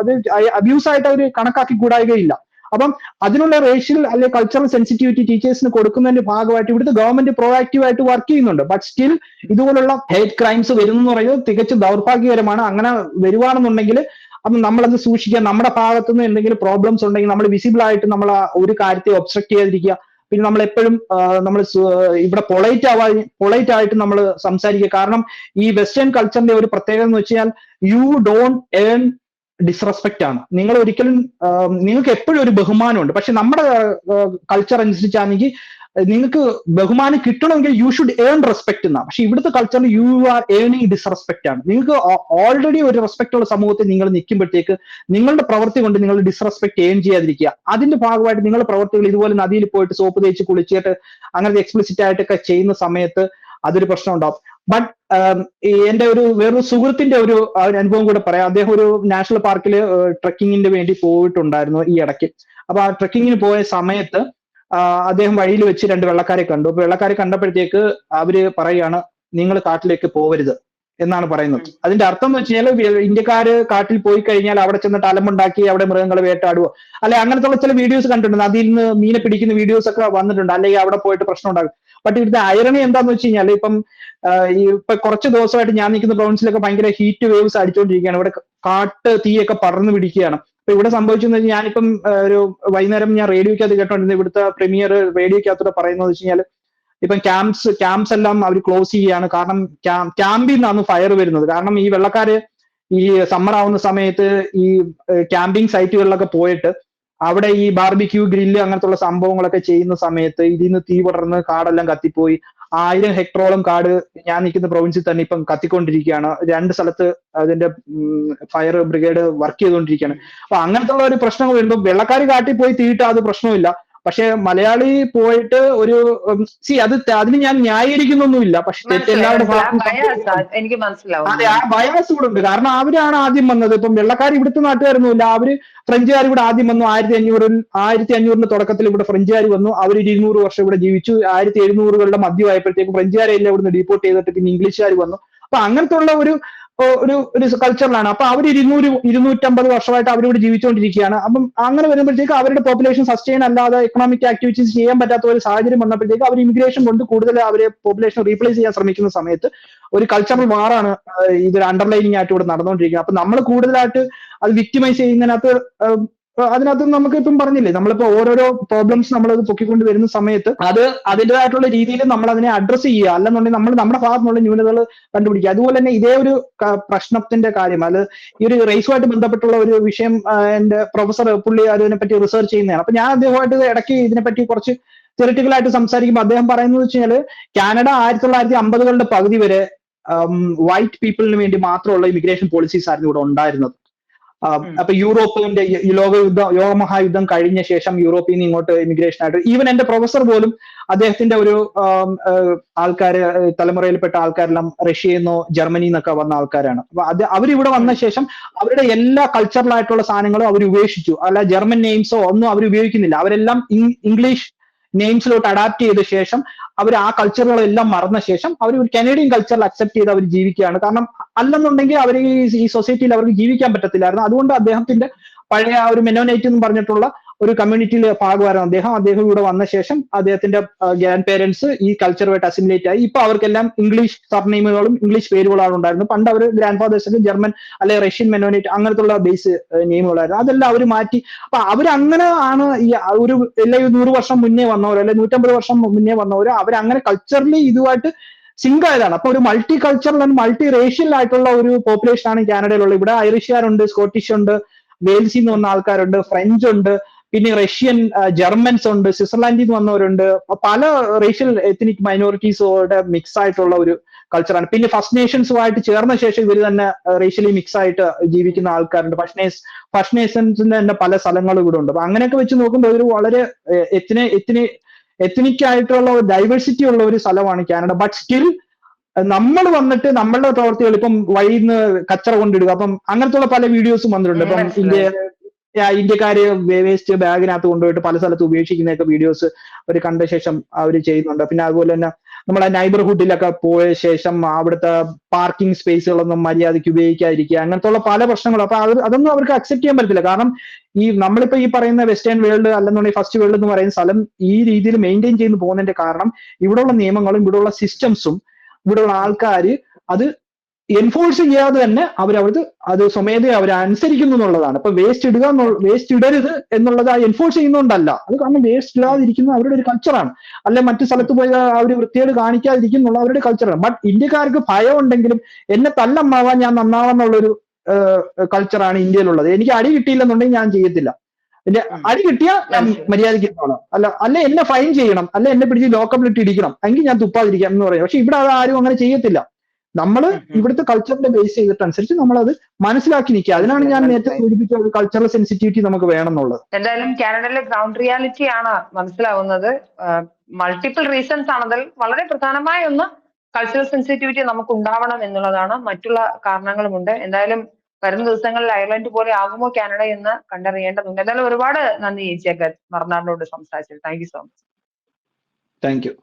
അത് അബ്യൂസ് ആയിട്ട് അവർ കണക്കാക്കി കൂടായികയില്ല. അപ്പം അതിനുള്ള റേഷ്യൽ അല്ലെ കൾച്ചറൽ സെൻസിറ്റിവിറ്റി ടീച്ചേഴ്സിന് കൊടുക്കുന്നതിന്റെ ഭാഗമായിട്ട് ഇവിടുത്തെ ഗവൺമെന്റ് പ്രോആക്റ്റീവ് ആയിട്ട് വർക്ക് ചെയ്യുന്നുണ്ട്. ബട്ട് സ്റ്റിൽ ഇതുപോലുള്ള ഹേറ്റ് ക്രൈംസ് വരുന്നു എന്ന് പറയുന്നത് തികച്ചും ദൗർഭാഗ്യകരമാണ്. അങ്ങനെ വരുവാണെന്നുണ്ടെങ്കിൽ അപ്പം നമ്മളത് സൂക്ഷിക്കുക. നമ്മുടെ ഭാഗത്തുനിന്ന് എന്തെങ്കിലും പ്രോബ്ലംസ് ഉണ്ടെങ്കിൽ നമ്മൾ വിസിബിൾ ആയിട്ട് നമ്മൾ ഒരു കാര്യത്തെ ഒബ്സ്ട്രക്ട് ചെയ്യാതിരിക്കുക. പിന്നെ നമ്മൾ എപ്പോഴും നമ്മൾ ഇവിടെ പൊളൈറ്റ് ആവാ പൊളൈറ്റ് ആയിട്ട് നമ്മൾ സംസാരിക്കുക. കാരണം ഈ വെസ്റ്റേൺ കൾച്ചറിന്റെ ഒരു പ്രത്യേകത എന്ന് വെച്ചാൽ യു ഡോണ്ട് ഏൺ ഡിസ്റെസ്പെക്ട് ആണ്. നിങ്ങൾ ഒരിക്കലും നിങ്ങൾക്ക് എപ്പോഴും ഒരു ബഹുമാനമുണ്ട്. പക്ഷെ നമ്മുടെ കൾച്ചർ അനുസരിച്ചാണെങ്കിൽ നിങ്ങൾക്ക് ബഹുമാനം കിട്ടണമെങ്കിൽ യു ഷുഡ് ഏൺ റെസ്പെക്ട് എന്നാണ് പക്ഷെ ഇവിടുത്തെ കൾച്ചറിൽ യു ആർ ഏണിങ് ഡിസ്റെസ്പെക്ട് ആണ്. നിങ്ങൾക്ക് ഓൾറെഡി ഒരു റെസ്പെക്ട് ഉള്ള സമൂഹത്തിൽ നിങ്ങൾ നിൽക്കുമ്പോഴത്തേക്ക് നിങ്ങളുടെ പ്രവൃത്തി കൊണ്ട് നിങ്ങൾ ഡിസ്റെസ്പെക്ട് ഏൺ ചെയ്യാതിരിക്കുക. അതിന്റെ ഭാഗമായിട്ട് നിങ്ങളുടെ പ്രവൃത്തികൾ ഇതുപോലെ നദിയിൽ പോയിട്ട് സോപ്പ് തേച്ച് കുളിച്ചിട്ട് അങ്ങനത്തെ എക്സ്പ്ലിസിറ്റ് ആയിട്ടൊക്കെ ചെയ്യുന്ന സമയത്ത് അതൊരു പ്രശ്നം ഉണ്ടാവും. ബട്ട് എന്റെ ഒരു വേറൊരു സുഹൃത്തിന്റെ ഒരു അനുഭവം കൂടെ പറയാം. അദ്ദേഹം ഒരു നാഷണൽ പാർക്കിൽ ട്രക്കിങ്ങിന് വേണ്ടി പോയിട്ടുണ്ടായിരുന്നു ഈ ഇടയ്ക്ക്. അപ്പൊ ആ ട്രക്കിങ്ങിന് പോയ സമയത്ത് അദ്ദേഹം വഴിയിൽ വെച്ച് രണ്ട് വെള്ളക്കാരെ കണ്ടു. അപ്പൊ വെള്ളക്കാരെ കണ്ടപ്പോഴത്തേക്ക് അവർ പറയാണ് നിങ്ങൾ കാട്ടിലേക്ക് പോവരുത് എന്നാണ് പറയുന്നത്. അതിന്റെ അർത്ഥം എന്ന് വെച്ച് കഴിഞ്ഞാൽ ഇന്ത്യക്കാര് കാട്ടിൽ പോയി കഴിഞ്ഞാൽ അവിടെ ചെന്നിട്ട് അലമ്പുണ്ടാക്കി അവിടെ മൃഗങ്ങളെ വേട്ടാടുവോ? അല്ലെ അങ്ങനത്തെ ചില വീഡിയോസ് കണ്ടിട്ടുണ്ട്. അതിൽ നിന്ന് മീനെ പിടിക്കുന്ന വീഡിയോസ് ഒക്കെ വന്നിട്ടുണ്ട്. അല്ലെങ്കിൽ അവിടെ പോയിട്ട് പ്രശ്നം ഉണ്ടാകും. ബട്ട് ഇവിടുത്തെ അയറണി എന്താന്ന് വെച്ച് കഴിഞ്ഞാൽ ഇപ്പം ഇപ്പൊ കുറച്ച് ദിവസമായിട്ട് ഞാൻ നിൽക്കുന്ന പ്രൊവിൻസിലൊക്കെ ഭയങ്കര ഹീറ്റ് വേവ്സ് അടിച്ചുകൊണ്ടിരിക്കുകയാണ് ഇവിടെ കാട്ട് തീയൊക്കെ പടർന്നു പിടിക്കുകയാണ്. അപ്പൊ ഇവിടെ സംഭവിച്ചെന്ന് വെച്ചാൽ ഞാനിപ്പം ഒരു വൈകുന്നേരം ഞാൻ റേഡിയോക്കകത്ത് കേട്ടോണ്ടിരുന്നത്. ഇവിടുത്തെ പ്രീമിയർ റേഡിയോക്കകത്തൂടെ പറയുന്നത് വെച്ച് കഴിഞ്ഞാൽ ഇപ്പം ക്യാമ്പ്സ് ക്യാമ്പ്സ് എല്ലാം അവർ ക്ലോസ് ചെയ്യുകയാണ്. കാരണം ക്യാമ്പിൽ നിന്നാണ് ഫയർ വരുന്നത്. കാരണം ഈ വെള്ളക്കാര് ഈ സമ്മർ ആവുന്ന സമയത്ത് ഈ ക്യാമ്പിംഗ് സൈറ്റുകളിലൊക്കെ പോയിട്ട് അവിടെ ഈ ബാർബിക്യൂ ഗ്രില്ല് അങ്ങനത്തുള്ള സംഭവങ്ങളൊക്കെ ചെയ്യുന്ന സമയത്ത് ഇതിൽ നിന്ന് തീ പടർന്ന് കാടെല്ലാം കത്തിപ്പോയി. ആയിരം ഹെക്ടറോളം കാട് ഞാൻ നിൽക്കുന്ന പ്രൊവിൻസിൽ തന്നെ ഇപ്പം കത്തിക്കൊണ്ടിരിക്കുകയാണ്. രണ്ട് സ്ഥലത്ത് അതിന്റെ ഫയർ ബ്രിഗേഡ് വർക്ക് ചെയ്തുകൊണ്ടിരിക്കുകയാണ്. അപ്പൊ അങ്ങനത്തെ ഉള്ള ഒരു പ്രശ്നങ്ങൾ വരുമ്പോൾ വെള്ളക്കാർ കാട്ടിൽ പോയി തീയിട്ട് അത് പ്രശ്നമില്ല. പക്ഷെ മലയാളി പോയിട്ട് ഒരു സി അത് അതിന് ഞാൻ ന്യായീകരിക്കുന്നൊന്നുമില്ല. പക്ഷെ തെറ്റെല്ലാവരും എനിക്ക് മനസ്സിലാവും അതെ ആ ബയാസ് കൂടെ ഉണ്ട് കാരണം അവരാണ് ആദ്യം വന്നത്. ഇപ്പം വെള്ളക്കാർ ഇവിടുത്തെ നാട്ടുകാരൊന്നുമില്ല അവർ ഫ്രഞ്ചുകാർ ഇവിടെ ആദ്യം വന്നു. ആയിരത്തി അഞ്ഞൂറിൽ ആയിരത്തി അഞ്ഞൂറിന്റെ തുടക്കത്തിൽ ഇവിടെ ഫ്രഞ്ചുകാർ വന്നു. അവർ ഇരുന്നൂറ് വർഷം ഇവിടെ ജീവിച്ചു. ആയിരത്തി എഴുന്നൂറുകളുടെ മധ്യമായപ്പോഴത്തേക്ക് ഫ്രഞ്ചുകാരെല്ലാം ഇവിടുന്ന് ഡീപ്പോർട്ട് ചെയ്തിട്ട് പിന്നെ ഇംഗ്ലീഷുകാർ വന്നു. അപ്പൊ അങ്ങനത്തെ ഉള്ള ഒരു ഒരു ഒരു കൾച്ചറിലാണ് അപ്പൊ അവർ ഇരുന്നൂറ് ഇരുന്നൂറ്റമ്പത് വർഷമായിട്ട് അവരിവിടെ ജീവിച്ചുകൊണ്ടിരിക്കുകയാണ്. അപ്പം അങ്ങനെ വരുമ്പോഴത്തേക്ക് അവരുടെ പോപ്പുലേഷൻ സസ്റ്റെയിൻ അല്ലാതെ എക്കണോമിക് ആക്ടിവിറ്റീസ് ചെയ്യാൻ പറ്റാത്ത ഒരു സാഹചര്യം വന്നപ്പോഴത്തേക്ക് അവർ ഇമിഗ്രേഷൻ കൊണ്ട് കൂടുതൽ അവരെ പോപ്പുലേഷൻ റീപ്ലേസ് ചെയ്യാൻ ശ്രമിക്കുന്ന സമയത്ത് ഒരു കൾച്ചറൽ വാറാണ് ഇതൊരു അണ്ടർലൈനിങ് ആയിട്ട് ഇവിടെ നടന്നുകൊണ്ടിരിക്കുന്നത്. അപ്പൊ നമ്മൾ കൂടുതലായിട്ട് അത് വിക്ടിമൈസ് ചെയ്യുന്നതിനകത്ത് അതിനകത്ത് നമുക്ക് ഇപ്പം പറഞ്ഞില്ലേ നമ്മളിപ്പോ ഓരോരോ പ്രോബ്ലംസ് നമ്മൾ അത് പൊക്കിക്കൊണ്ട് വരുന്ന സമയത്ത് അത് അതിന്റെതായിട്ടുള്ള രീതിയിൽ നമ്മൾ അതിനെ അഡ്രസ്സ് ചെയ്യുക. അല്ലെന്നുണ്ടെങ്കിൽ നമ്മൾ നമ്മുടെ ഭാഗത്തുനിന്നുള്ള ന്യൂനതകൾ കണ്ടുപിടിക്കുക. അതുപോലെ തന്നെ ഇതേ ഒരു പ്രശ്നത്തിന്റെ കാര്യം അത് ഈ ഒരു റേസുമായിട്ട് ബന്ധപ്പെട്ടുള്ള ഒരു വിഷയം എന്റെ പ്രൊഫസർ പുള്ളി അതിനെപ്പറ്റി റിസർച്ച് ചെയ്യുന്നതാണ്. അപ്പൊ ഞാൻ അദ്ദേഹമായിട്ട് ഇടയ്ക്ക് ഇതിനെപ്പറ്റി കുറച്ച് തിയറിറ്റിക്കൽ സംസാരിക്കുമ്പോൾ അദ്ദേഹം പറയുന്നത് വെച്ച് കഴിഞ്ഞാൽ കാനഡ ആയിരത്തി തൊള്ളായിരത്തി അമ്പതുകളുടെ പകുതി വരെ വൈറ്റ് പീപ്പിളിന് വേണ്ടി മാത്രമുള്ള ഇമിഗ്രേഷൻ പോളിസീസ് ആയിരുന്നു ഇവിടെ ഉണ്ടായിരുന്നത്. അപ്പൊ യൂറോപ്പിന്റെ ഈ- ലോകയുദ്ധം ലോകമഹായുദ്ധം കഴിഞ്ഞ ശേഷം യൂറോപ്പിൽ നിന്ന് ഇങ്ങോട്ട് ഇമിഗ്രേഷൻ ആയിട്ട് ഈവൻ എന്റെ പ്രൊഫസർ പോലും അദ്ദേഹത്തിന്റെ ഒരു ആൾക്കാര് തലമുറയിൽപ്പെട്ട ആൾക്കാരെല്ലാം റഷ്യയിൽ നിന്നോ ജർമ്മനിയിൽ നിന്നൊക്കെ വന്ന ആൾക്കാരാണ്. അപ്പൊ അത് അവരിവിടെ വന്ന ശേഷം അവരുടെ എല്ലാ കൾച്ചറൽ ആയിട്ടുള്ള സാധനങ്ങളും അവർ ഉപേക്ഷിച്ചു. അല്ല ജർമ്മൻ നെയിംസോ ഒന്നും അവർ ഉപയോഗിക്കുന്നില്ല. അവരെല്ലാം ഇംഗ്ലീഷ് നെയിംസിലോട്ട് അഡാപ്റ്റ് ചെയ്ത ശേഷം അവർ ആ കൾച്ചറുകളെല്ലാം മറന്ന ശേഷം അവർ ഒരു കനേഡിയൻ കൾച്ചറിൽ അക്സെപ്റ്റ് ചെയ്ത് അവർ ജീവിക്കുകയാണ്. കാരണം അല്ലെന്നുണ്ടെങ്കിൽ അവർ ഈ സൊസൈറ്റിയിൽ അവർക്ക് ജീവിക്കാൻ പറ്റത്തില്ലായിരുന്നു. അതുകൊണ്ട് അദ്ദേഹത്തിന്റെ പഴയ ആ ഒരു മെനോനൈറ്റ് എന്ന് പറഞ്ഞിട്ടുള്ള ഒരു കമ്മ്യൂണിറ്റിയിലെ ഭാഗമായിരുന്നു അദ്ദേഹം അദ്ദേഹം ഇവിടെ വന്ന ശേഷം അദ്ദേഹത്തിന്റെ ഗ്രാൻഡ് പേരൻസ് ഈ കൾച്ചറുമായിട്ട് അസിമിലേറ്റ് ആയി. ഇപ്പൊ അവർക്കെല്ലാം ഇംഗ്ലീഷ് സർനെയിമുകളും ഇംഗ്ലീഷ് പേരുകളാണ് ഉണ്ടായിരുന്നു പണ്ട് അവർ ഗ്രാൻഡ് ഫാദേഴ്സ് ജർമ്മൻ അല്ലെ റഷ്യൻ മെനോനേറ്റ് അങ്ങനത്തുള്ള ബേസ് നെയിമുകളായിരുന്നു അതെല്ലാം അവർ മാറ്റി. അപ്പൊ അവരങ്ങനെ ആണ് ഈ ഒരു എല്ലാ നൂറ് വർഷം മുന്നേ വന്നവരോ അല്ലെ നൂറ്റമ്പത് വർഷം മുന്നേ വന്നവരോ അവരങ്ങനെ കൾച്ചറലി ഇതുമായിട്ട് സിങ്ക് ആയതാണ്. അപ്പൊ ഒരു multicultural and multiracial ആയിട്ടുള്ള ഒരു പോപ്പുലേഷൻ ആണ് കാനഡയിലുള്ളത് ഇവിടെ ഐറിഷുകാരുണ്ട് സ്കോട്ടിഷ് ഉണ്ട് വെയിൽസിൽ നിന്ന് വന്ന ആൾക്കാരുണ്ട് ഫ്രഞ്ച് ഉണ്ട് പിന്നെ റഷ്യൻ ജർമ്മൻസ് ഉണ്ട് സ്വിറ്റ്സർലാൻഡിൽ നിന്ന് വന്നവരുണ്ട്. പല റേഷ്യൽ എത്നിക് മൈനോറിറ്റീസോടെ മിക്സ് ആയിട്ടുള്ള ഒരു കൾച്ചറാണ് പിന്നെ ഫസ്റ്റ് നേഷൻസുമായിട്ട് ചേർന്ന ശേഷം ഇവർ തന്നെ റേഷ്യലി മിക്സ് ആയിട്ട് ജീവിക്കുന്ന ആൾക്കാരുണ്ട്. ഫസ്റ്റ് നേസ് ഫസ്റ്റ് നേഷൻസിന്റെ തന്നെ പല സ്ഥലങ്ങളും ഇവിടെ ഉണ്ട്. അപ്പൊ അങ്ങനെയൊക്കെ വെച്ച് നോക്കുമ്പോൾ ഒരു വളരെ എത്തിനെ എത്തിനെ എത്നിക് ആയിട്ടുള്ള ഒരു ഡൈവേഴ്സിറ്റി ഉള്ള ഒരു സ്ഥലമാണ് കാനഡ. ബട്ട് സ്റ്റിൽ നമ്മൾ വന്നിട്ട് നമ്മളുടെ പ്രവർത്തികൾ ഇപ്പം വഴിയിൽ നിന്ന് കച്ചറ കൊണ്ടിടുക. അപ്പം അങ്ങനത്തുള്ള പല വീഡിയോസും വന്നിട്ടുണ്ട്. ഇപ്പം ഇന്ത്യ ഇന്ത്യക്കാര് വേസ്റ്റ് ബാഗിനകത്ത് കൊണ്ടുപോയിട്ട് പല സ്ഥലത്ത് ഉപേക്ഷിക്കുന്നതൊക്കെ വീഡിയോസ് അവർ കണ്ട ശേഷം അവർ ചെയ്യുന്നുണ്ട്. പിന്നെ അതുപോലെ തന്നെ നമ്മളെ നൈബർഹുഡിലൊക്കെ പോയ ശേഷം അവിടുത്തെ പാർക്കിംഗ് സ്പേസുകളൊന്നും മര്യാദയ്ക്ക് ഉപയോഗിക്കാതിരിക്കുക അങ്ങനത്തുള്ള പല പ്രശ്നങ്ങളും. അപ്പൊ അത് അതൊന്നും അവർക്ക് അക്സെപ്റ്റ് ചെയ്യാൻ പറ്റത്തില്ല. കാരണം ഈ നമ്മളിപ്പോ ഈ പറയുന്ന വെസ്റ്റേൺ വേൾഡ് അല്ലെന്നുണ്ടെങ്കിൽ ഫസ്റ്റ് വേൾഡ് എന്ന് പറയുന്ന സ്ഥലം ഈ രീതിയിൽ മെയിന്റെയിൻ ചെയ്ത് പോകുന്നതിന്റെ കാരണം ഇവിടെയുള്ള നിയമങ്ങളും ഇവിടെയുള്ള സിസ്റ്റംസും ഇവിടെയുള്ള ആൾക്കാർ അത് എൻഫോഴ്സ് ചെയ്യാതെ തന്നെ അവരവർക്ക് അത് സ്വമേധ അവർ അനുസരിക്കുന്നു എന്നുള്ളതാണ്. ഇപ്പൊ വേസ്റ്റ് ഇടുക വേസ്റ്റ് ഇടരുത് എന്നുള്ളത് ആ എൻഫോഴ്സ് ചെയ്യുന്നതുകൊണ്ടല്ല അത് കാരണം വേസ്റ്റ് ഇടാതിരിക്കുന്ന അവരുടെ ഒരു കൾച്ചറാണ് അല്ലെ മറ്റു സ്ഥലത്ത് പോയി അവർ വൃത്തികേട് കാണിക്കാതിരിക്കും എന്നുള്ള അവരുടെ കൾച്ചറാണ് ബട്ട് ഇന്ത്യക്കാർക്ക് ഭയം ഉണ്ടെങ്കിലും എന്നെ തല്ലമ്മാവാൻ ഞാൻ നന്നാവാന്നുള്ളൊരു കൾച്ചറാണ് ഇന്ത്യയിലുള്ളത്. എനിക്ക് അടി കിട്ടിയില്ലെന്നുണ്ടെങ്കിൽ ഞാൻ ചെയ്യത്തില്ല. എന്റെ അടി കിട്ടിയാൽ ഞാൻ. മര്യാദയ്ക്ക് ഇരുന്നോളാം അല്ല അല്ലെ എന്നെ ഫൈൻ ചെയ്യണം. അല്ലെ എന്നെ പിടിച്ച് ലോക്കപ്പിലിട്ട് ഇടിക്കണം. എങ്കിൽ ഞാൻ തുപ്പാതിരിക്കാം എന്ന് പറയും. പക്ഷെ ഇവിടെ അത് ആരും അങ്ങനെ ചെയ്യത്തില്ല. നമ്മൾ. ഇവിടുത്തെ കൾച്ചറിന്റെ ബേസ് ചെയ്തിട്ടനുസരിച്ച് നമ്മൾ അത് മനസ്സിലാക്കി നിൽക്കുക. അതിനാണ് ഞാൻ നേരത്തെ. സൂചിപ്പിച്ച ഒരു കൾച്ചറൽ സെൻസിറ്റിവിറ്റി നമുക്ക് വേണം എന്നുള്ളത് എന്തായാലും കാനഡയിലെ ഗ്രൗണ്ട് റിയാലിറ്റി ആണ് മനസ്സിലാവുന്നത്. മൾട്ടിപ്പിൾ റീസൺസ് ആണതിൽ വളരെ പ്രധാനമായ ഒന്ന് കൾച്ചറൽ സെൻസിറ്റിവിറ്റി നമുക്ക് ഉണ്ടാവണം എന്നുള്ളതാണ്. മറ്റുള്ള കാരണങ്ങളുമുണ്ട്. എന്തായാലും വരുന്ന ദിവസങ്ങളിൽ അയർലൻഡ് പോലെ ആകുമോ കാനഡ എന്ന് കണ്ടറിയേണ്ടതുണ്ട്. എന്തായാലും ഒരുപാട് നന്ദി ജഗത് മറുനാടിനോട് സംസാരിച്ചത് thank you so much thank you